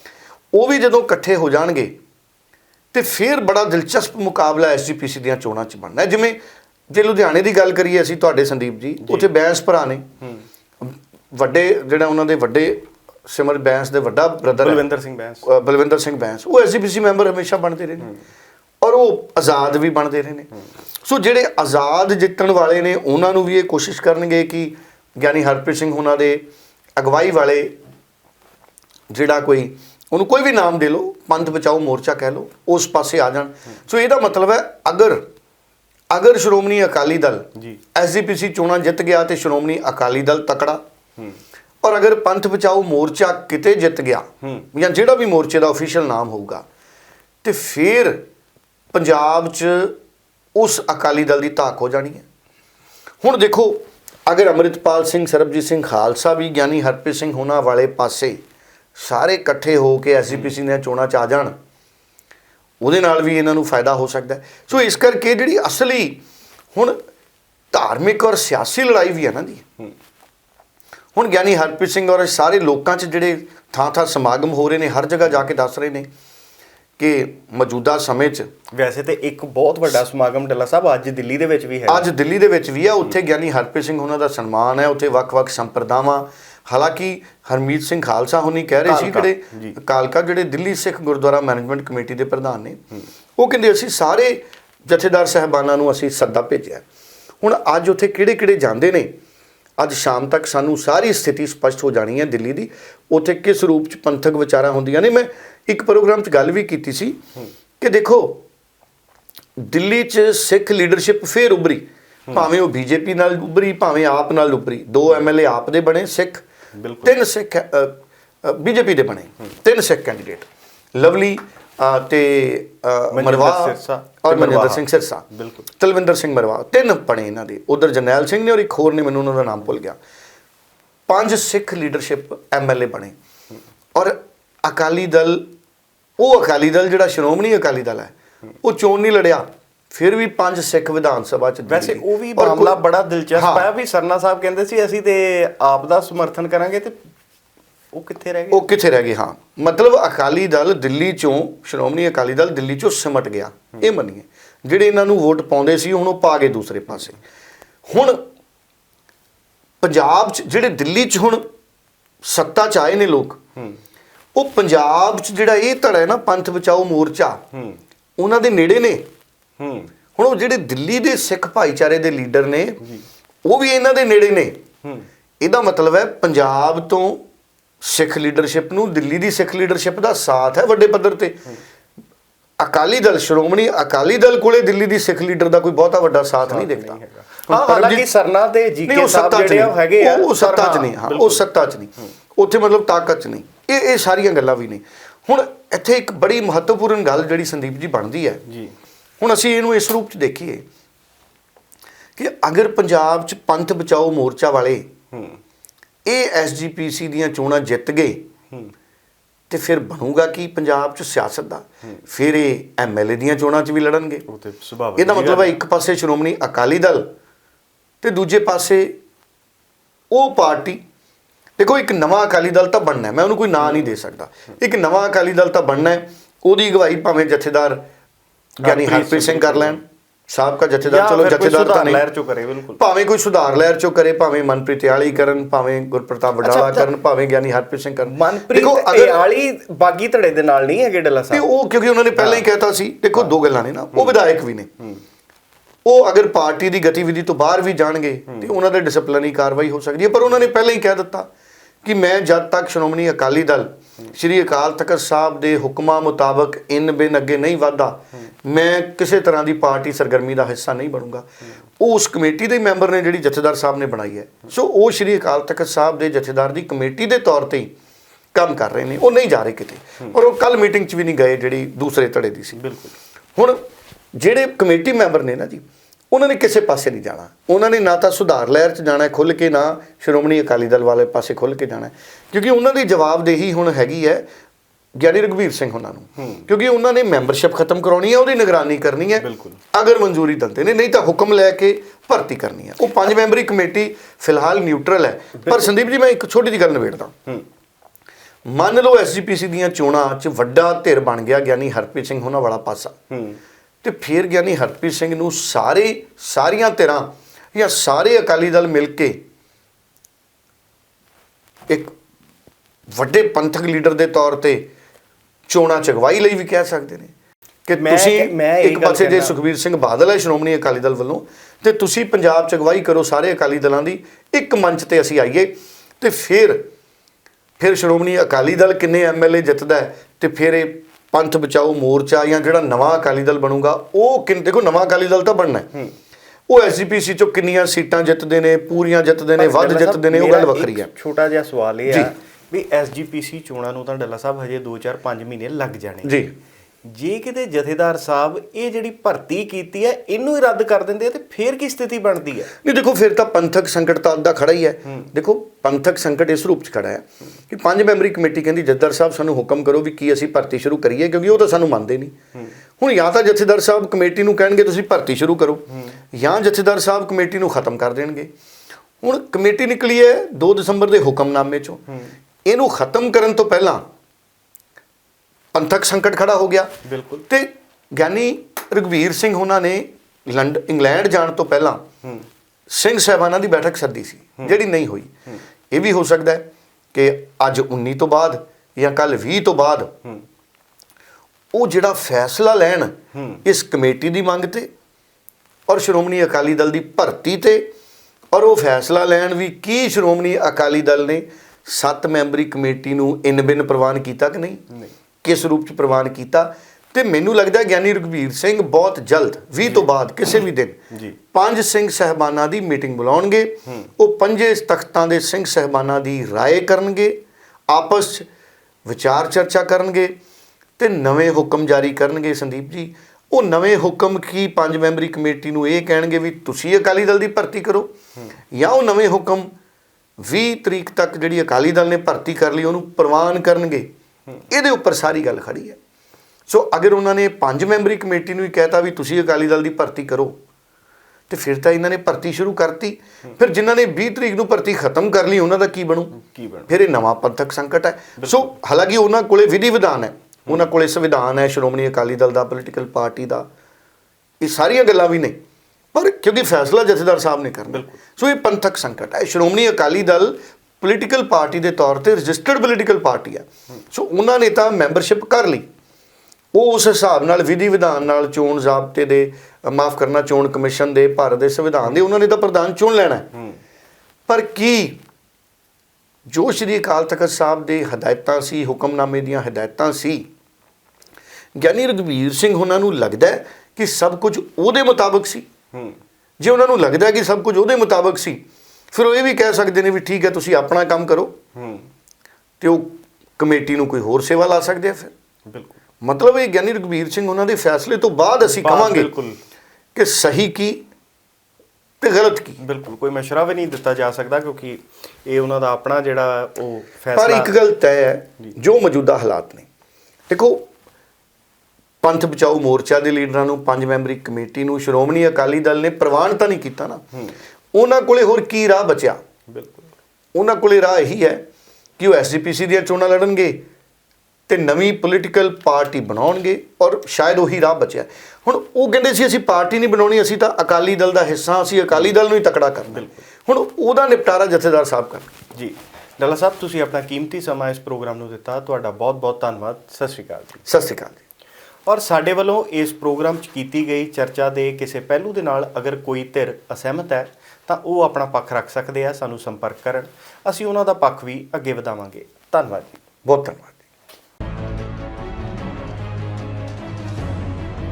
ਉਹ ਵੀ ਜਦੋਂ ਇਕੱਠੇ ਹੋ ਜਾਣਗੇ ਤੇ ਫਿਰ ਬੜਾ ਦਿਲਚਸਪ ਮੁਕਾਬਲਾ ਐਸਜੀਪੀਸੀ ਦੀਆਂ ਚੋਣਾਂ 'ਚ ਬਣਨਾ। ਜਿਵੇਂ ਜੇ ਲੁਧਿਆਣੇ ਦੀ ਗੱਲ ਕਰੀਏ ਅਸੀਂ ਤੁਹਾਡੇ ਸੰਦੀਪ ਜੀ ਉੱਥੇ ਬੈਂਸ ਭਰਾ ਨੇ। ਵੱਡੇ ਜਿਹੜਾ ਉਹਨਾਂ ਦੇ ਵੱਡੇ ਸਿਮਰ ਬੈਂਸ ਦੇ ਵੱਡਾ ਬ੍ਰਦਰ ਬਲਵਿੰਦਰ ਸਿੰਘ ਬੈਂਸ। ਬਲਵਿੰਦਰ ਸਿੰਘ ਬੈਂਸ। ਉਹ ਐਸਜੀਪੀਸੀ ਮੈਂਬਰ ਹਮੇਸ਼ਾ ਬਣਦੇ ਰਹੇ ਨੇ। ਔਰ ਉਹ ਆਜ਼ਾਦ ਵੀ ਬਣਦੇ ਰਹੇ ਨੇ। ਸੋ ਜਿਹੜੇ ਆਜ਼ਾਦ ਜਿੱਤਣ ਵਾਲੇ ਨੇ ਉਹਨਾਂ ਨੂੰ ਵੀ ਇਹ ਕੋਸ਼ਿਸ਼ ਕਰਨਗੇ ਕਿ ਗਿਆਨੀ ਹਰਪ੍ਰੀਤ ਸਿੰਘ ਉਹਨਾਂ ਦੇ ਅਗਵਾਈ ਵਾਲੇ ਜਿਹੜਾ ਕੋਈ ਉਹਨੂੰ ਕੋਈ ਵੀ ਨਾਮ ਦੇ ਲਓ ਪੰਥ ਬਚਾਓ ਮੋਰਚਾ ਕਹਿ ਲਓ ਉਸ ਪਾਸੇ ਆ ਜਾਣ। ਸੋ ਇਹਦਾ ਮਤਲਬ ਹੈ ਅਗਰ ਅਗਰ ਸ਼੍ਰੋਮਣੀ ਅਕਾਲੀ ਦਲ ਜੀ। ਐਸਜੀਪੀਸੀ ਚੋਣਾਂ ਜਿੱਤ ਗਿਆ ਤੇ ਸ਼੍ਰੋਮਣੀ ਅਕਾਲੀ ਦਲ ਤਕੜਾ ਹੂੰ। ਔਰ ਅਗਰ ਪੰਥ ਬਚਾਓ ਮੋਰਚਾ ਕਿਤੇ ਜਿੱਤ ਗਿਆ ਹੂੰ। ਜਾਂ ਜਿਹੜਾ ਵੀ ਮੋਰਚੇ ਦਾ ਅਫੀਸ਼ੀਅਲ ਨਾਮ ਹੋਊਗਾ ਤੇ ਫਿਰ ਪੰਜਾਬ 'ਚ ਉਸ ਅਕਾਲੀ ਦਲ ਦੀ ਧਾਕ ਹੋ ਜਾਣੀ ਹੈ। ਹੁਣ ਦੇਖੋ ਅਗਰ ਅਮਰਿਤਪਾਲ ਸਿੰਘ ਸਰਬਜੀਤ ਸਿੰਘ ਖਾਲਸਾ ਵੀ ਗਿਆਨੀ ਹਰਪ੍ਰੀਤ ਸਿੰਘ ਹੋਣਾ ਵਾਲੇ ਪਾਸੇ ਸਾਰੇ ਇਕੱਠੇ ਹੋ ਕੇ ਐਸਜੀਪੀਸੀ ਦੀਆਂ ਚੋਣਾਂ 'ਚ ਆ ਜਾਣ ਉਹਦੇ ਨਾਲ ਵੀ ਇਹਨਾਂ ਨੂੰ ਫਾਇਦਾ ਹੋ ਸਕਦਾ ਸੋ ਇਸ ਕਰਕੇ ਜਿਹੜੀ ਅਸਲੀ ਹੁਣ ਧਾਰਮਿਕ ਔਰ ਸਿਆਸੀ ਲੜਾਈ ਵੀ ਹੈ ਨਾ ਦੀ। ਹੁਣ ਗਿਆਨੀ ਹਰਪ੍ਰੀਤ ਸਿੰਘ ਔਰ ਸਾਰੇ ਲੋਕਾਂ 'ਚ ਜਿਹੜੇ ਥਾਂ-ਥਾਂ ਸਮਾਗਮ ਹੋ ਰਹੇ ਨੇ ਹਰ ਜਗ੍ਹਾ ਜਾ ਕੇ ਦੱਸ ਰਹੇ ਨੇ ਕਿ ਮੌਜੂਦਾ ਸਮੇਂ 'ਚ ਵੈਸੇ ਤੇ ਇੱਕ ਬਹੁਤ ਵੱਡਾ ਸਮਾਗਮ ਡੱਲਾ ਸਾਹਿਬ ਅੱਜ ਦਿੱਲੀ ਦੇ ਵਿੱਚ ਵੀ ਹੈ। ਅੱਜ ਦਿੱਲੀ ਦੇ ਵਿੱਚ ਵੀ ਆ। ਉੱਥੇ ਗਿਆਨੀ ਹਰਪ੍ਰੀਤ ਸਿੰਘ ਉਹਨਾਂ ਦਾ ਸਨਮਾਨ ਹੈ। ਉੱਥੇ ਵੱਖ-ਵੱਖ ਸੰਪਰਦਾਵਾਂ ਹਾਲਾਂਕਿ ਹਰਮੀਤ ਸਿੰਘ ਖਾਲਸਾ ਹੁਣੀ ਕਹਿ ਰਹੇ ਸੀ ਜਿਹੜੇ। ਕਾਲਕਾ ਜਿਹੜੇ ਦਿੱਲੀ ਸਿੱਖ ਗੁਰਦੁਆਰਾ ਮੈਨੇਜਮੈਂਟ ਕਮੇਟੀ ਦੇ ਪ੍ਰਧਾਨ ਨੇ ਉਹ ਕਹਿੰਦੇ ਅਸੀਂ ਸਾਰੇ ਜਥੇਦਾਰ ਸਹਿਬਾਨਾਂ ਨੂੰ ਅਸੀਂ ਸੱਦਾ ਭੇਜਿਆ। ਹੁਣ ਅੱਜ ਉੱਥੇ ਕਿਹੜੇ-ਕਿਹੜੇ ਜਾਂਦੇ ਨੇ? ਅੱਜ ਸ਼ਾਮ ਤੱਕ ਸਾਨੂੰ ਸਾਰੀ ਸਥਿਤੀ ਸਪਸ਼ਟ ਹੋ ਜਾਣੀ ਹੈ ਦਿੱਲੀ ਦੀ। ਉੱਥੇ ਕਿਸ ਰੂਪ ਚ ਪੰਥਕ ਵਿਚਾਰਾਂ ਹੁੰਦੀਆਂ ਨੇ? ਮੈਂ ਇੱਕ ਪ੍ਰੋਗਰਾਮ 'ਚ ਗੱਲ ਵੀ ਕੀਤੀ ਸੀ ਕਿ ਦੇਖੋ ਦਿੱਲੀ 'ਚ ਸਿੱਖ ਲੀਡਰਸ਼ਿਪ ਫੇਰ ਉਭਰੀ। ਭਾਵੇਂ ਉਹ ਬੀਜੇਪੀ ਨਾਲ ਉਭਰੀ ਭਾਵੇਂ ਆਪ ਨਾਲ ਉਭਰੀ। ਦੋ ਐਮਐਲਏ ਆਪ ਦੇ ਬਣੇ ਸਿੱਖ। ਤਿੰਨ ਸਿੱਖ ਬੀਜੇਪੀ ਦੇ ਬਣੇ। ਤਿੰਨ ਸਿੱਖ ਕੈਂਡੀਡੇਟ ਲਵਲੀ ਤੇ ਮਰਵਾ ਔਰ ਮਰਵਾਹਾ। ਸਿੰਘ ਸਿਰਸਾ ਬਿਲਕੁਲ। ਤਲਵਿੰਦਰ ਸਿੰਘ ਮਰਵਾ ਤਿੰਨ ਬਣੇ ਇਹਨਾਂ ਦੇ ਉਧਰ ਜਰਨੈਲ ਸਿੰਘ ਨੇ ਔਰ ਇੱਕ ਹੋਰ ਨੇ ਮੈਨੂੰ ਉਹਨਾਂ ਦਾ ਨਾਮ ਭੁੱਲ ਗਿਆ ਪੰਜ ਸਿੱਖ ਲੀਡਰਸ਼ਿਪ ਐਮਐਲਏ ਬਣੇ ਔਰ ਅਕਾਲੀ ਦਲ ਉਹ ਅਕਾਲੀ ਦਲ ਜਿਹੜਾ ਸ਼੍ਰੋਮਣੀ ਅਕਾਲੀ ਦਲ ਹੈ ਉਹ ਚੋਣ ਨਹੀਂ ਲੜਿਆ ਫਿਰ ਵੀ ਪੰਜ ਸਿੱਖ ਵਿਧਾਨ ਸਭਾ ਚ ਵੈਸੇ ਉਹ ਵੀ ਮਾਮਲਾ ਬੜਾ ਦਿਲਚਸਪ। ਹੈ ਵੀ ਸਰਨਾ ਸਾਹਿਬ ਕਹਿੰਦੇ ਸੀ ਅਸੀਂ ਤੇ ਆਪ ਦਾ ਸਮਰਥਨ ਕਰਾਂਗੇ ਤੇ ਉਹ ਕਿੱਥੇ ਰਹਿ ਗਏ ਉਹ ਕਿੱਥੇ ਰਹਿ ਗਏ ਹਾਂ। ਮਤਲਬ ਅਕਾਲੀ ਦਲ ਦਿੱਲੀ ਚੋਂ ਸ਼੍ਰੋਮਣੀ ਅਕਾਲੀ ਦਲ ਦਿੱਲੀ ਚੋਂ ਸਿਮਟ ਗਿਆ। ਇਹ ਮੰਨੀਏ। ਜਿਹੜੇ ਇਹਨਾਂ ਨੂੰ ਵੋਟ ਪਾਉਂਦੇ ਸੀ ਹੁਣ ਉਹ ਪਾ ਗਏ ਦੂਸਰੇ ਪਾਸੇ। ਹੁਣ ਪੰਜਾਬ 'ਚ ਜਿਹੜੇ ਦਿੱਲੀ 'ਚ ਹੁਣ ਸੱਤਾ 'ਚ ਆਏ ਨੇ ਲੋਕ ਉਹ ਪੰਜਾਬ 'ਚ ਜਿਹੜਾ ਇਹ ਧੜਾ ਹੈ ਨਾ ਪੰਥ ਬਚਾਓ ਮੋਰਚਾ ਉਹਨਾਂ ਦੇ ਨੇੜੇ ਨੇ। ਹੁਣ ਉਹ ਜਿਹੜੇ ਦਿੱਲੀ ਦੇ ਸਿੱਖ ਭਾਈਚਾਰੇ ਦੇ ਲੀਡਰ ਨੇ ਉਹ ਵੀ ਇਹਨਾਂ ਦੇ ਨੇੜੇ ਨੇ। ਇਹਦਾ ਮਤਲਬ ਹੈ ਪੰਜਾਬ ਤੋਂ ਸਿੱਖ ਲੀਡਰਸ਼ਿਪ ਨੂੰ ਦਿੱਲੀ ਦੀ ਸਿੱਖ ਲੀਡਰਸ਼ਿਪ ਦਾ ਸਾਥ ਹੈ ਵੱਡੇ ਪੱਧਰ ਤੇ। ਅਕਾਲੀ ਦਲ ਸ਼੍ਰੋਮਣੀ ਅਕਾਲੀ ਦਲ ਕੋਲੇ ਦਿੱਲੀ ਦੀ ਸਿੱਖ ਲੀਡਰ ਦਾ ਕੋਈ ਬਹੁਤਾ ਵੱਡਾ ਸਾਥ ਨਹੀਂ ਦਿਖਦਾ ਨਹੀਂ ਹਾਂ ਹਾਲਾਂਕਿ ਸਰਨਾ ਤੇ ਨਹੀਂ ਜੀਕੇ ਸਾਹਿਬ ਜਿਹੜੇ ਉਹ ਨਹੀਂ। ਹੈਗੇ ਆ ਉਹ- ਸੱਤਾ 'ਚ ਨਹੀਂ ਹਾਂ ਉਹ। ਸੱਤਾ 'ਚ ਨਹੀਂ। ਉੱਥੇ ਮਤਲਬ ਤਾਕਤ 'ਚ ਨਹੀਂ। ਇਹ ਇਹ ਸਾਰੀਆਂ ਗੱਲਾਂ ਵੀ ਨੇ ਹੁਣ ਇੱਥੇ ਇੱਕ ਬੜੀ ਮਹੱਤਵਪੂਰਨ ਗੱਲ ਜਿਹੜੀ ਸੰਦੀਪ ਜੀ ਬਣਦੀ ਹੈ। ਜੀ। ਹੁਣ ਅਸੀਂ ਇਹਨੂੰ ਇਸ ਰੂਪ 'ਚ ਦੇਖੀਏ ਕਿ ਅਗਰ ਪੰਜਾਬ 'ਚ ਪੰਥ ਬਚਾਓ ਮੋਰਚਾ ਵਾਲੇ ਹੂੰ। ਇਹ ਐਸਜੀਪੀਸੀ ਦੀਆਂ ਚੋਣਾਂ ਜਿੱਤ ਗਏ ਤੇ ਫਿਰ ਬਣੂਗਾ ਕੀ ਪੰਜਾਬ 'ਚ ਸਿਆਸਤ ਦਾ? ਫਿਰ ਇਹ ਐਮਐਲਏ ਦੀਆਂ ਚੋਣਾਂ 'ਚ ਵੀ ਲੜਨਗੇ। ਉਹ ਤੇ ਸੁਭਾਵਿਕ ਇਹਦਾ ਮਤਲਬ ਹੈ ਇੱਕ ਪਾਸੇ ਸ਼੍ਰੋਮਣੀ ਅਕਾਲੀ ਦਲ ਤੇ ਦੂਜੇ ਪਾਸੇ ਉਹ ਪਾਰਟੀ। ਦੇਖੋ ਇੱਕ ਨਵਾਂ ਅਕਾਲੀ ਦਲ ਤਾਂ ਬਣਨਾ ਹੈ। ਮੈਂ ਉਹਨੂੰ ਕੋਈ ਨਾਂ ਨਹੀਂ ਦੇ ਸਕਦਾ। ਇੱਕ ਨਵਾਂ ਅਕਾਲੀ ਦਲ ਤਾਂ ਬਣਨਾ ਹੈ। ਉਹਦੀ ਅਗਵਾਈ ਭਾਵੇਂ ਜਥੇਦਾਰ ਗਿਆਨੀ ਹਰਪ੍ਰੀਤ ਸਿੰਘ ਕਰ ਲੈਣ। ਸਾਬਕਾ ਜਥੇਦਾਰ ਚਲੋ ਜਥੇਦਾਰ ਤਾਂ ਨਹੀਂ। ਲਹਿਰ ਚੋਂ ਕਰੇ ਬਿਲਕੁਲ। ਭਾਵੇਂ ਕੋਈ ਸੁਧਾਰ ਲਹਿਰ ਚੋਂ ਕਰੇ ਭਾਵੇਂ ਮਨਪ੍ਰੀਤ ਆਲੀ ਕਰਨ ਭਾਵੇਂ ਗੁਰਪ੍ਰਤਾਪ ਵਡਾਲਾ ਕਰਨ ਭਾਵੇਂ ਗਿਆਨੀ ਹਰਪ੍ਰੀਤ ਸਿੰਘ ਕਰਨ। ਮਨਪ੍ਰੀਤ ਵਾਲੀ ਬਾਗੀ ਧੜੇ ਦੇ ਨਾਲ ਨਹੀਂ ਹੈਗੇ ਡੱਲਾ ਤੇ ਸਾਹਿਬ। ਉਹ ਕਿਉਂਕਿ ਉਹਨਾਂ ਨੇ ਪਹਿਲਾਂ ਹੀ ਕਹਿਤਾ ਸੀ ਦੇਖੋ ਦੋ ਗੱਲਾਂ ਨੇ ਨਾ ਉਹ ਵਿਧਾਇਕ ਵੀ ਨੇ। ਉਹ ਅਗਰ ਪਾਰਟੀ ਦੀ ਗਤੀਵਿਧੀ ਤੋਂ ਬਾਹਰ ਵੀ ਜਾਣਗੇ ਤੇ ਉਹਨਾਂ ਦੇ ਡਿਸਪਲਿਨਰੀ ਕਾਰਵਾਈ ਹੋ ਸਕਦੀ ਹੈ। ਪਰ ਉਹਨਾਂ ਨੇ ਪਹਿਲਾਂ ਹੀ ਕਹਿ ਦਿੱਤਾ ਕਿ ਮੈਂ ਜਦ ਤੱਕ ਸ਼੍ਰੋਮਣੀ ਅਕਾਲੀ ਦਲ ਸ਼੍ਰੀ ਅਕਾਲ ਤਖਤ ਸਾਹਿਬ ਦੇ ਹੁਕਮਾਂ ਮੁਤਾਬਕ ਇਨ ਬਿਨ ਅੱਗੇ ਨਹੀਂ ਵਧਦਾ ਮੈਂ ਕਿਸੇ ਤਰ੍ਹਾਂ ਦੀ ਪਾਰਟੀ ਸਰਗਰਮੀ ਦਾ ਹਿੱਸਾ ਨਹੀਂ ਬਣੂੰਗਾ। ਉਹ ਉਸ ਕਮੇਟੀ ਦੇ ਮੈਂਬਰ ਨੇ ਜਿਹੜੀ ਜਥੇਦਾਰ ਸਾਹਿਬ ਨੇ ਬਣਾਈ ਹੈ ਸੋ ਉਹ ਸ਼੍ਰੀ ਅਕਾਲ ਤਖਤ ਸਾਹਿਬ ਦੇ ਜਥੇਦਾਰ ਦੀ ਕਮੇਟੀ ਦੇ ਤੌਰ ਤੇ ਕੰਮ ਕਰ ਰਹੇ ਨੇ ਉਹ ਨਹੀਂ ਜਾ ਰਹੇ ਕਿਤੇ। ਔਰ ਉਹ ਕੱਲ ਮੀਟਿੰਗ 'ਚ ਵੀ ਨਹੀਂ ਗਏ ਜਿਹੜੀ ਦੂਸਰੇ ਧੜੇ ਦੀ ਸੀ। ਬਿਲਕੁਲ। ਹੁਣ ਜਿਹੜੇ ਕਮੇਟੀ ਮੈਂਬਰ ਨੇ ਨਾ ਜੀ ਉਹਨਾਂ ਨੇ ਕਿਸੇ ਪਾਸੇ ਨਹੀਂ ਜਾਣਾ। ਉਹਨਾਂ ਨੇ ਨਾ ਤਾਂ ਸੁਧਾਰ ਲਹਿਰ 'ਚ ਜਾਣਾ ਖੁੱਲ ਕੇ ਨਾ ਸ਼੍ਰੋਮਣੀ ਅਕਾਲੀ ਦਲ ਵਾਲੇ ਪਾਸੇ ਖੁੱਲ ਕੇ ਜਾਣਾ। ਕਿਉਂਕਿ ਉਹਨਾਂ ਦੀ ਜਵਾਬਦੇਹੀ ਹੁਣ ਹੈਗੀ ਹੈ ਗਿਆਨੀ ਰਘਵੀਰ ਸਿੰਘ ਉਹਨਾਂ ਨੂੰ। ਕਿਉਂਕਿ ਉਹਨਾਂ ਨੇ ਮੈਂਬਰਸ਼ਿਪ ਖਤਮ ਕਰਾਉਣੀ ਹੈ ਉਹਦੀ ਨਿਗਰਾਨੀ ਕਰਨੀ ਹੈ। ਅਗਰ ਮਨਜ਼ੂਰੀ ਦਿੰਦੇ ਨੇ ਨਹੀਂ ਤਾਂ ਹੁਕਮ ਲੈ ਕੇ ਭਰਤੀ ਕਰਨੀ ਹੈ। ਉਹ ਪੰਜ ਮੈਂਬਰੀ ਕਮੇਟੀ ਫਿਲਹਾਲ ਨਿਊਟਰਲ ਹੈ। ਪਰ ਸੰਦੀਪ ਜੀ ਮੈਂ ਇੱਕ ਛੋਟੀ ਜਿਹੀ ਗੱਲ ਨਿਬੇੜਦਾ। ਮੰਨ ਲਓ ਐਸਜੀਪੀਸੀ ਦੀਆਂ ਚੋਣਾਂ 'ਚ ਵੱਡਾ ਧਿਰ ਬਣ ਗਿਆ ਗਿਆਨੀ ਹਰਪ੍ਰੀਤ ਸਿੰਘ ਹੋਣਾ ਵਾਲਾ ਪਾਸਾ। ਤੇ ਫਿਰ ਗਿਆਨੀ ਹਰਪ੍ਰੀਤ ਸਿੰਘ ਨੂੰ ਸਾਰੇ ਸਾਰੀਆਂ ਧਿਰਾਂ ਜਾਂ ਸਾਰੇ ਅਕਾਲੀ ਦਲ ਮਿਲ ਕੇ ਇੱਕ ਵੱਡੇ ਪੰਥਕ ਲੀਡਰ ਦੇ ਤੌਰ ਤੇ ਚੋਣਾਂ ਚਗਵਾਈ ਲਈ ਵੀ ਕਹਿ ਸਕਦੇ ਨੇ। ਕਿ ਤੁਸੀਂ ਇੱਕ ਪਾਸੇ ਜੇ ਸੁਖਬੀਰ ਸਿੰਘ ਬਾਦਲ ਹੈ ਸ਼੍ਰੋਮਣੀ ਅਕਾਲੀ ਦਲ ਵੱਲੋਂ ਤੇ ਤੁਸੀਂ ਪੰਜਾਬ ਚਗਵਾਈ ਕਰੋ ਸਾਰੇ ਅਕਾਲੀ ਦਲਾਂ ਦੀ ਇੱਕ ਮੰਚ ਤੇ ਅਸੀਂ ਆਈਏ ਤੇ ਫਿਰ ਫਿਰ ਸ਼੍ਰੋਮਣੀ ਅਕਾਲੀ ਦਲ ਕਿੰਨੇ ਐਮਐਲਏ ਜਿੱਤਦਾ ਤੇ ਫਿਰ ਇਹ ਪੰਥ ਬਚਾਓ ਮੋਰਚਾ ਜਾਂ ਜਿਹੜਾ ਨਵਾਂ ਅਕਾਲੀ ਦਲ ਬਣੂਗਾ ਉਹ ਕਿੰਨ ਦੇਖੋ ਨਵਾਂ ਅਕਾਲੀ ਦਲ ਤਾਂ ਬਣਨਾ ਹੈ। ਉਹ ਐਸਜੀਪੀਸੀ ਚੋਂ ਕਿੰਨੀਆਂ ਸੀਟਾਂ ਜਿੱਤਦੇ ਨੇ ਪੂਰੀਆਂ ਜਿੱਤਦੇ ਨੇ ਵੱਧ ਜਿੱਤਦੇ ਨੇ ਉਹ ਗੱਲ ਵੱਖਰੀ ਹੈ। ਛੋਟਾ ਜਿਹਾ ਸਵਾਲ ਇਹ। ਆ ਵੀ ਐਸਜੀਪੀਸੀ ਚੋਣਾਂ ਨੂੰ ਤਾਂ ਡੱਲਾ ਸਾਹਿਬ ਹਜੇ 2 4 5 ਮਹੀਨੇ ਲੱਗ ਜਾਣੇ। ਜੀ। ਜੇ ਕਿਤੇ ਜਥੇਦਾਰ ਸਾਹਿਬ ਇਹ ਜਿਹੜੀ ਭਰਤੀ ਕੀਤੀ ਹੈ ਇਹਨੂੰ ਹੀ ਰੱਦ ਕਰ ਦਿੰਦੇ ਆ ਤੇ ਫੇਰ ਕੀ ਸਥਿਤੀ ਬਣਦੀ ਹੈ? ਨਹੀਂ ਦੇਖੋ ਫਿਰ ਤਾਂ ਪੰਥਕ ਸੰਕਟ ਤਾਂ ਅੱਧਾ ਖੜਾ ਹੀ ਹੈ। ਦੇਖੋ ਪੰਥਕ ਸੰਕਟ ਇਸ ਰੂਪ 'ਚ ਖੜਾ ਹੈ ਕਿ ਪੰਜ ਮੈਂਬਰੀ ਕਮੇਟੀ ਕਹਿੰਦੀ ਜੱਦਰ ਸਾਹਿਬ ਸਾਨੂੰ ਹੁਕਮ ਕਰੋ ਵੀ ਕੀ ਅਸੀਂ ਭਰਤੀ ਸ਼ੁਰੂ ਕਰੀਏ ਕਿਉਂਕਿ ਉਹ ਤਾਂ ਸਾਨੂੰ ਮੰਨਦੇ ਨਹੀਂ। ਹੁਣ ਜਾਂ ਤਾਂ ਜਥੇਦਾਰ ਸਾਹਿਬ ਕਮੇਟੀ ਨੂੰ ਕਹਿਣਗੇ ਤੁਸੀਂ ਭਰਤੀ ਸ਼ੁਰੂ ਕਰੋ। ਜਾਂ ਜਥੇਦਾਰ ਸਾਹਿਬ ਕਮੇਟੀ ਨੂੰ ਖਤਮ ਕਰ ਦੇਣਗੇ। ਹੁਣ ਕਮੇਟੀ ਨਿਕਲੀ ਹੈ 2 ਦਸੰਬਰ ਦੇ ਹੁਕਮਨਾਮੇ 'ਚੋਂ। ਇਹਨੂੰ ਖਤਮ ਕਰਨ ਤੋਂ ਪਹਿਲਾਂ ਪੰਥਕ ਸੰਕਟ ਖੜਾ ਹੋ ਗਿਆ। ਬਿਲਕੁਲ। ਤੇ ਗਿਆਨੀ ਰਘਵੀਰ ਸਿੰਘ ਉਹਨਾਂ ਨੇ ਲੰਡ ਇੰਗਲੈਂਡ ਜਾਣ ਤੋਂ ਪਹਿਲਾਂ ਸਿੰਘ ਸਾਹਿਬਾਨਾਂ ਦੀ ਬੈਠਕ ਸੱਦੀ ਸੀ ਜਿਹੜੀ ਨਹੀਂ ਹੋਈ। ਇਹ ਵੀ ਹੋ ਸਕਦਾ ਹੈ ਕਿ ਅੱਜ 19 ਤੋਂ ਬਾਅਦ ਜਾਂ ਕੱਲ 20 ਤੋਂ ਬਾਅਦ ਉਹ ਜਿਹੜਾ ਫੈਸਲਾ ਲੈਣ ਇਸ ਕਮੇਟੀ ਦੀ ਮੰਗ ਤੇ ਔਰ ਸ਼੍ਰੋਮਣੀ ਅਕਾਲੀ ਦਲ ਦੀ ਭਰਤੀ ਤੇ ਔਰ ਉਹ ਫੈਸਲਾ ਲੈਣ ਵੀ ਕੀ ਸ਼੍ਰੋਮਣੀ ਅਕਾਲੀ ਦਲ ਨੇ ਸੱਤ ਮੈਂਬਰੀ ਕਮੇਟੀ ਨੂੰ ਇਨ ਬਿਨ ਪ੍ਰਵਾਨ ਕੀਤਾ ਕਿ ਨਹੀਂ? ਨਹੀਂ। ਕਿਸ ਰੂਪ ਚ ਪ੍ਰਵਾਨ ਕੀਤਾ ਤੇ ਮੈਨੂੰ ਲੱਗਦਾ ਹੈ ਗਿਆਨੀ ਰਘਵੀਰ ਸਿੰਘ ਬਹੁਤ ਜਲਦ 20 ਤੋਂ ਬਾਅਦ ਕਿਸੇ ਵੀ ਦਿਨ ਜੀ। ਪੰਜ ਸਿੰਘ ਸਹਿਬਾਨਾਂ ਦੀ ਮੀਟਿੰਗ ਬੁਲਾਉਣਗੇ ਉਹ ਪੰਜੇ ਤਖਤਾਂ ਦੇ ਸਿੰਘ ਸਹਿਬਾਨਾਂ ਦੀ رائے ਕਰਨਗੇ ਆਪਸ 'ਚ ਵਿਚਾਰ ਚਰਚਾ ਕਰਨਗੇ ਤੇ ਨਵੇਂ ਹੁਕਮ ਜਾਰੀ ਕਰਨਗੇ ਸੰਦੀਪ ਜੀ ਉਹ ਨਵੇਂ ਹੁਕਮ ਕੀ ਪੰਜ ਮੈਂਬਰੀ ਕਮੇਟੀ ਨੂੰ ਇਹ ਕਹਿਣਗੇ ਵੀ ਤੁਸੀਂ ਅਕਾਲੀ ਦਲ ਦੀ ਭਰਤੀ ਕਰੋ ਜਾਂ ਉਹ ਨਵੇਂ ਹੁਕਮ 20 ਤਰੀਕ ਤੱਕ ਜਿਹੜੀ ਅਕਾਲੀ ਦਲ ਨੇ ਭਰਤੀ ਕਰ ਲਈ ਉਹਨੂੰ ਪ੍ਰਵਾਨ ਕਰਨਗੇ ਇਹਦੇ ਉੱਪਰ ਸਾਰੀ ਗੱਲ ਖੜੀ ਹੈ। ਸੋ ਅਗਰ ਉਹਨਾਂ ਨੇ ਪੰਜ ਮੈਂਬਰੀ ਕਮੇਟੀ ਨੂੰ ਹੀ ਕਹਿਤਾ ਵੀ ਤੁਸੀਂ ਅਕਾਲੀ ਦਲ ਦੀ ਭਰਤੀ ਕਰੋ ਤੇ ਫਿਰ ਤਾਂ ਇਹਨਾਂ ਨੇ ਭਰਤੀ ਸ਼ੁਰੂ ਕਰਤੀ। ਫਿਰ ਜਿਨ੍ਹਾਂ ਨੇ 20 ਤਰੀਕ ਨੂੰ ਭਰਤੀ ਖਤਮ ਕਰ ਲਈ ਉਹਨਾਂ ਦਾ ਕੀ ਬਣੂ? ਕੀ ਬਣੂ? ਫਿਰ ਇਹ ਨਵਾਂ ਪੰਥਕ ਸੰਕਟ ਹੈ। ਸੋ ਹਾਲਾਂਕਿ ਉਹਨਾਂ ਕੋਲੇ ਵਿਧੀ ਵਿਧਾਨ ਹੈ। ਉਹਨਾਂ ਕੋਲੇ ਸੰਵਿਧਾਨ ਹੈ ਸ਼੍ਰੋਮਣੀ ਅਕਾਲੀ ਦਲ ਦਾ ਪੋਲੀਟੀਕਲ ਪਾਰਟੀ ਦਾ। ਇਹ ਸਾਰੀਆਂ ਗੱਲਾਂ ਵੀ ਨਹੀਂ ਪਰ ਕਿਉਂਕਿ ਫੈਸਲਾ ਜਥੇਦਾਰ ਸਾਹਿਬ ਨੇ ਕਰਨਾ। ਸੋ ਇਹ ਪੰਥਕ ਸੰਕਟ ਹੈ। ਸ਼੍ਰੋਮਣੀ ਅਕਾਲੀ ਦਲ ਪੋਲੀਟੀਕਲ ਪਾਰਟੀ ਦੇ ਤੌਰ ਤੇ ਰਜਿਸਟਰਡ ਪੋਲੀਟੀਕਲ ਪਾਰਟੀ ਹੈ ਸੋ ਉਹਨਾਂ ਨੇ ਤਾਂ ਮੈਂਬਰਸ਼ਿਪ ਕਰ ਲਈ। ਉਹ ਉਸ ਹਿਸਾਬ ਨਾਲ ਵਿਧੀ ਵਿਧਾਨ ਨਾਲ ਚੋਣ ਜ਼ਾਬਤੇ ਦੇ ਮਾਫ ਕਰਨਾ ਚੋਣ ਕਮਿਸ਼ਨ ਦੇ ਭਾਰਤ ਦੇ ਸੰਵਿਧਾਨ ਦੇ ਉਹਨਾਂ ਨੇ ਤਾਂ ਪ੍ਰਧਾਨ ਚੁਣ ਲੈਣਾ ਪਰ ਕੀ? ਜੋ ਸ਼੍ਰੀ ਅਕਾਲ ਤਖਤ ਸਾਹਿਬ ਦੇ ਹਦਾਇਤਾਂ ਸੀ ਹੁਕਮਨਾਮੇ ਦੀਆਂ ਹਦਾਇਤਾਂ ਸੀ ਗਿਆਨੀ ਰਘਵੀਰ ਸਿੰਘ ਉਹਨਾਂ ਨੂੰ ਲੱਗਦਾ ਕਿ ਸਭ ਕੁਝ ਉਹਦੇ ਮੁਤਾਬਕ ਸੀ। ਜੇ ਉਹਨਾਂ ਨੂੰ ਲੱਗਦਾ ਕਿ ਸਭ ਕੁਝ ਉਹਦੇ ਮੁਤਾਬਕ ਸੀ ਫਿਰ ਉਹ ਇਹ ਵੀ ਕਹਿ ਸਕਦੇ ਨੇ ਵੀ ਠੀਕ ਹੈ ਤੁਸੀਂ ਆਪਣਾ ਕੰਮ ਕਰੋ। ਹੂੰ। ਤੇ ਉਹ ਕਮੇਟੀ ਨੂੰ ਕੋਈ ਹੋਰ ਸੇਵਾ ਲਾ ਸਕਦੇ ਆ ਫਿਰ। ਬਿਲਕੁਲ। ਮਤਲਬ ਇਹ ਗਿਆਨੀ ਰਘਵੀਰ ਸਿੰਘ ਉਹਨਾਂ ਦੇ ਫੈਸਲੇ ਤੋਂ ਬਾਅਦ ਅਸੀਂ ਕਵਾਂਗੇ ਬਿਲਕੁਲ। ਕਿ ਸਹੀ ਕੀ ਤੇ ਗਲਤ ਕੀ। ਬਿਲਕੁਲ ਕੋਈ ਮਸ਼ਵਰਾ ਵੀ ਨਹੀਂ ਦਿੱਤਾ ਜਾ ਸਕਦਾ ਕਿਉਂਕਿ ਇਹ ਉਹਨਾਂ ਦਾ ਆਪਣਾ ਜਿਹੜਾ ਉਹ ਪਰ ਫੈਸਲਾ ਇੱਕ ਗੱਲ ਤੈਅ ਹੈ ਜੋ। ਮੌਜੂਦਾ ਹਾਲਾਤ ਨੇ। ਦੇਖੋ ਪੰਥ ਬਚਾਓ ਮੋਰਚਾ ਦੇ ਲੀਡਰਾਂ ਨੂੰ ਪੰਜ ਮੈਂਬਰੀ ਕਮੇਟੀ ਨੂੰ ਸ਼੍ਰੋਮਣੀ ਅਕਾਲੀ ਦਲ ਨੇ ਪ੍ਰਵਾਨ ਤਾਂ ਨਹੀਂ ਕੀਤਾ ਨਾ। ਉਹਨਾਂ ਕੋਲੇ ਹੋਰ ਕੀ ਰਾਹ ਬਚਿਆ? ਬਿਲਕੁਲ। ਉਹਨਾਂ ਕੋਲੇ ਰਾਹ ਇਹੀ ਹੈ ਕਿ ਉਹ ਐਸਜੀਪੀਸੀ ਦੀਆਂ ਚੋਣਾਂ ਲੜਨਗੇ ਤੇ ਨਵੀਂ ਪੋਲੀਟੀਕਲ ਪਾਰਟੀ ਬਣਾਉਣਗੇ ਔਰ ਸ਼ਾਇਦ ਉਹੀ ਰਾਹ ਬਚਿਆ। ਹੁਣ ਉਹ ਕਹਿੰਦੇ ਸੀ ਅਸੀਂ ਪਾਰਟੀ ਨਹੀਂ ਬਣਾਉਣੀ ਅਸੀਂ ਤਾਂ ਅਕਾਲੀ ਦਲ ਦਾ ਹਿੱਸਾ ਅਸੀਂ ਅਕਾਲੀ ਦਲ ਨੂੰ ਹੀ ਤਕੜਾ ਕਰਨਾ। ਹੁਣ ਉਹਦਾ ਨਿਪਟਾਰਾ ਜਥੇਦਾਰ ਸਾਹਿਬ ਕਰਨਗੇ ਜੀ ਡਾਲਾ ਸਾਹਿਬ ਤੁਸੀਂ ਆਪਣਾ ਕੀਮਤੀ ਸਮਾਂ ਇਸ ਪ੍ਰੋਗਰਾਮ ਨੂੰ ਦਿੱਤਾ। ਤੁਹਾਡਾ ਬਹੁਤ-ਬਹੁਤ ਧੰਨਵਾਦ। ਸਤਿ ਸ਼੍ਰੀ ਅਕਾਲ ਜੀ। ਸਤਿ ਸ਼੍ਰੀ ਅਕਾਲ ਜੀ। ਔਰ ਸਾਡੇ ਵੱਲੋਂ ਇਸ ਪ੍ਰੋਗਰਾਮ 'ਚ ਕੀਤੀ ਗਈ ਚਰਚਾ ਦੇ ਕਿਸੇ ਪਹਿਲੂ ਦੇ ਨਾਲ ਅਗਰ ਕੋਈ ਧਿਰ ਅਸਹਿਮਤ ਹੈ ਤਾਂ ਉਹ ਆਪਣਾ ਪੱਖ ਰੱਖ ਸਕਦੇ ਆ, ਸਾਨੂੰ ਸੰਪਰਕ ਕਰਨ। ਅਸੀਂ ਉਹਨਾਂ ਦਾ ਪੱਖ ਵੀ ਅੱਗੇ ਵਧਾਵਾਂਗੇ। ਧੰਨਵਾਦ ਜੀ। ਬਹੁਤ ਧੰਨਵਾਦ।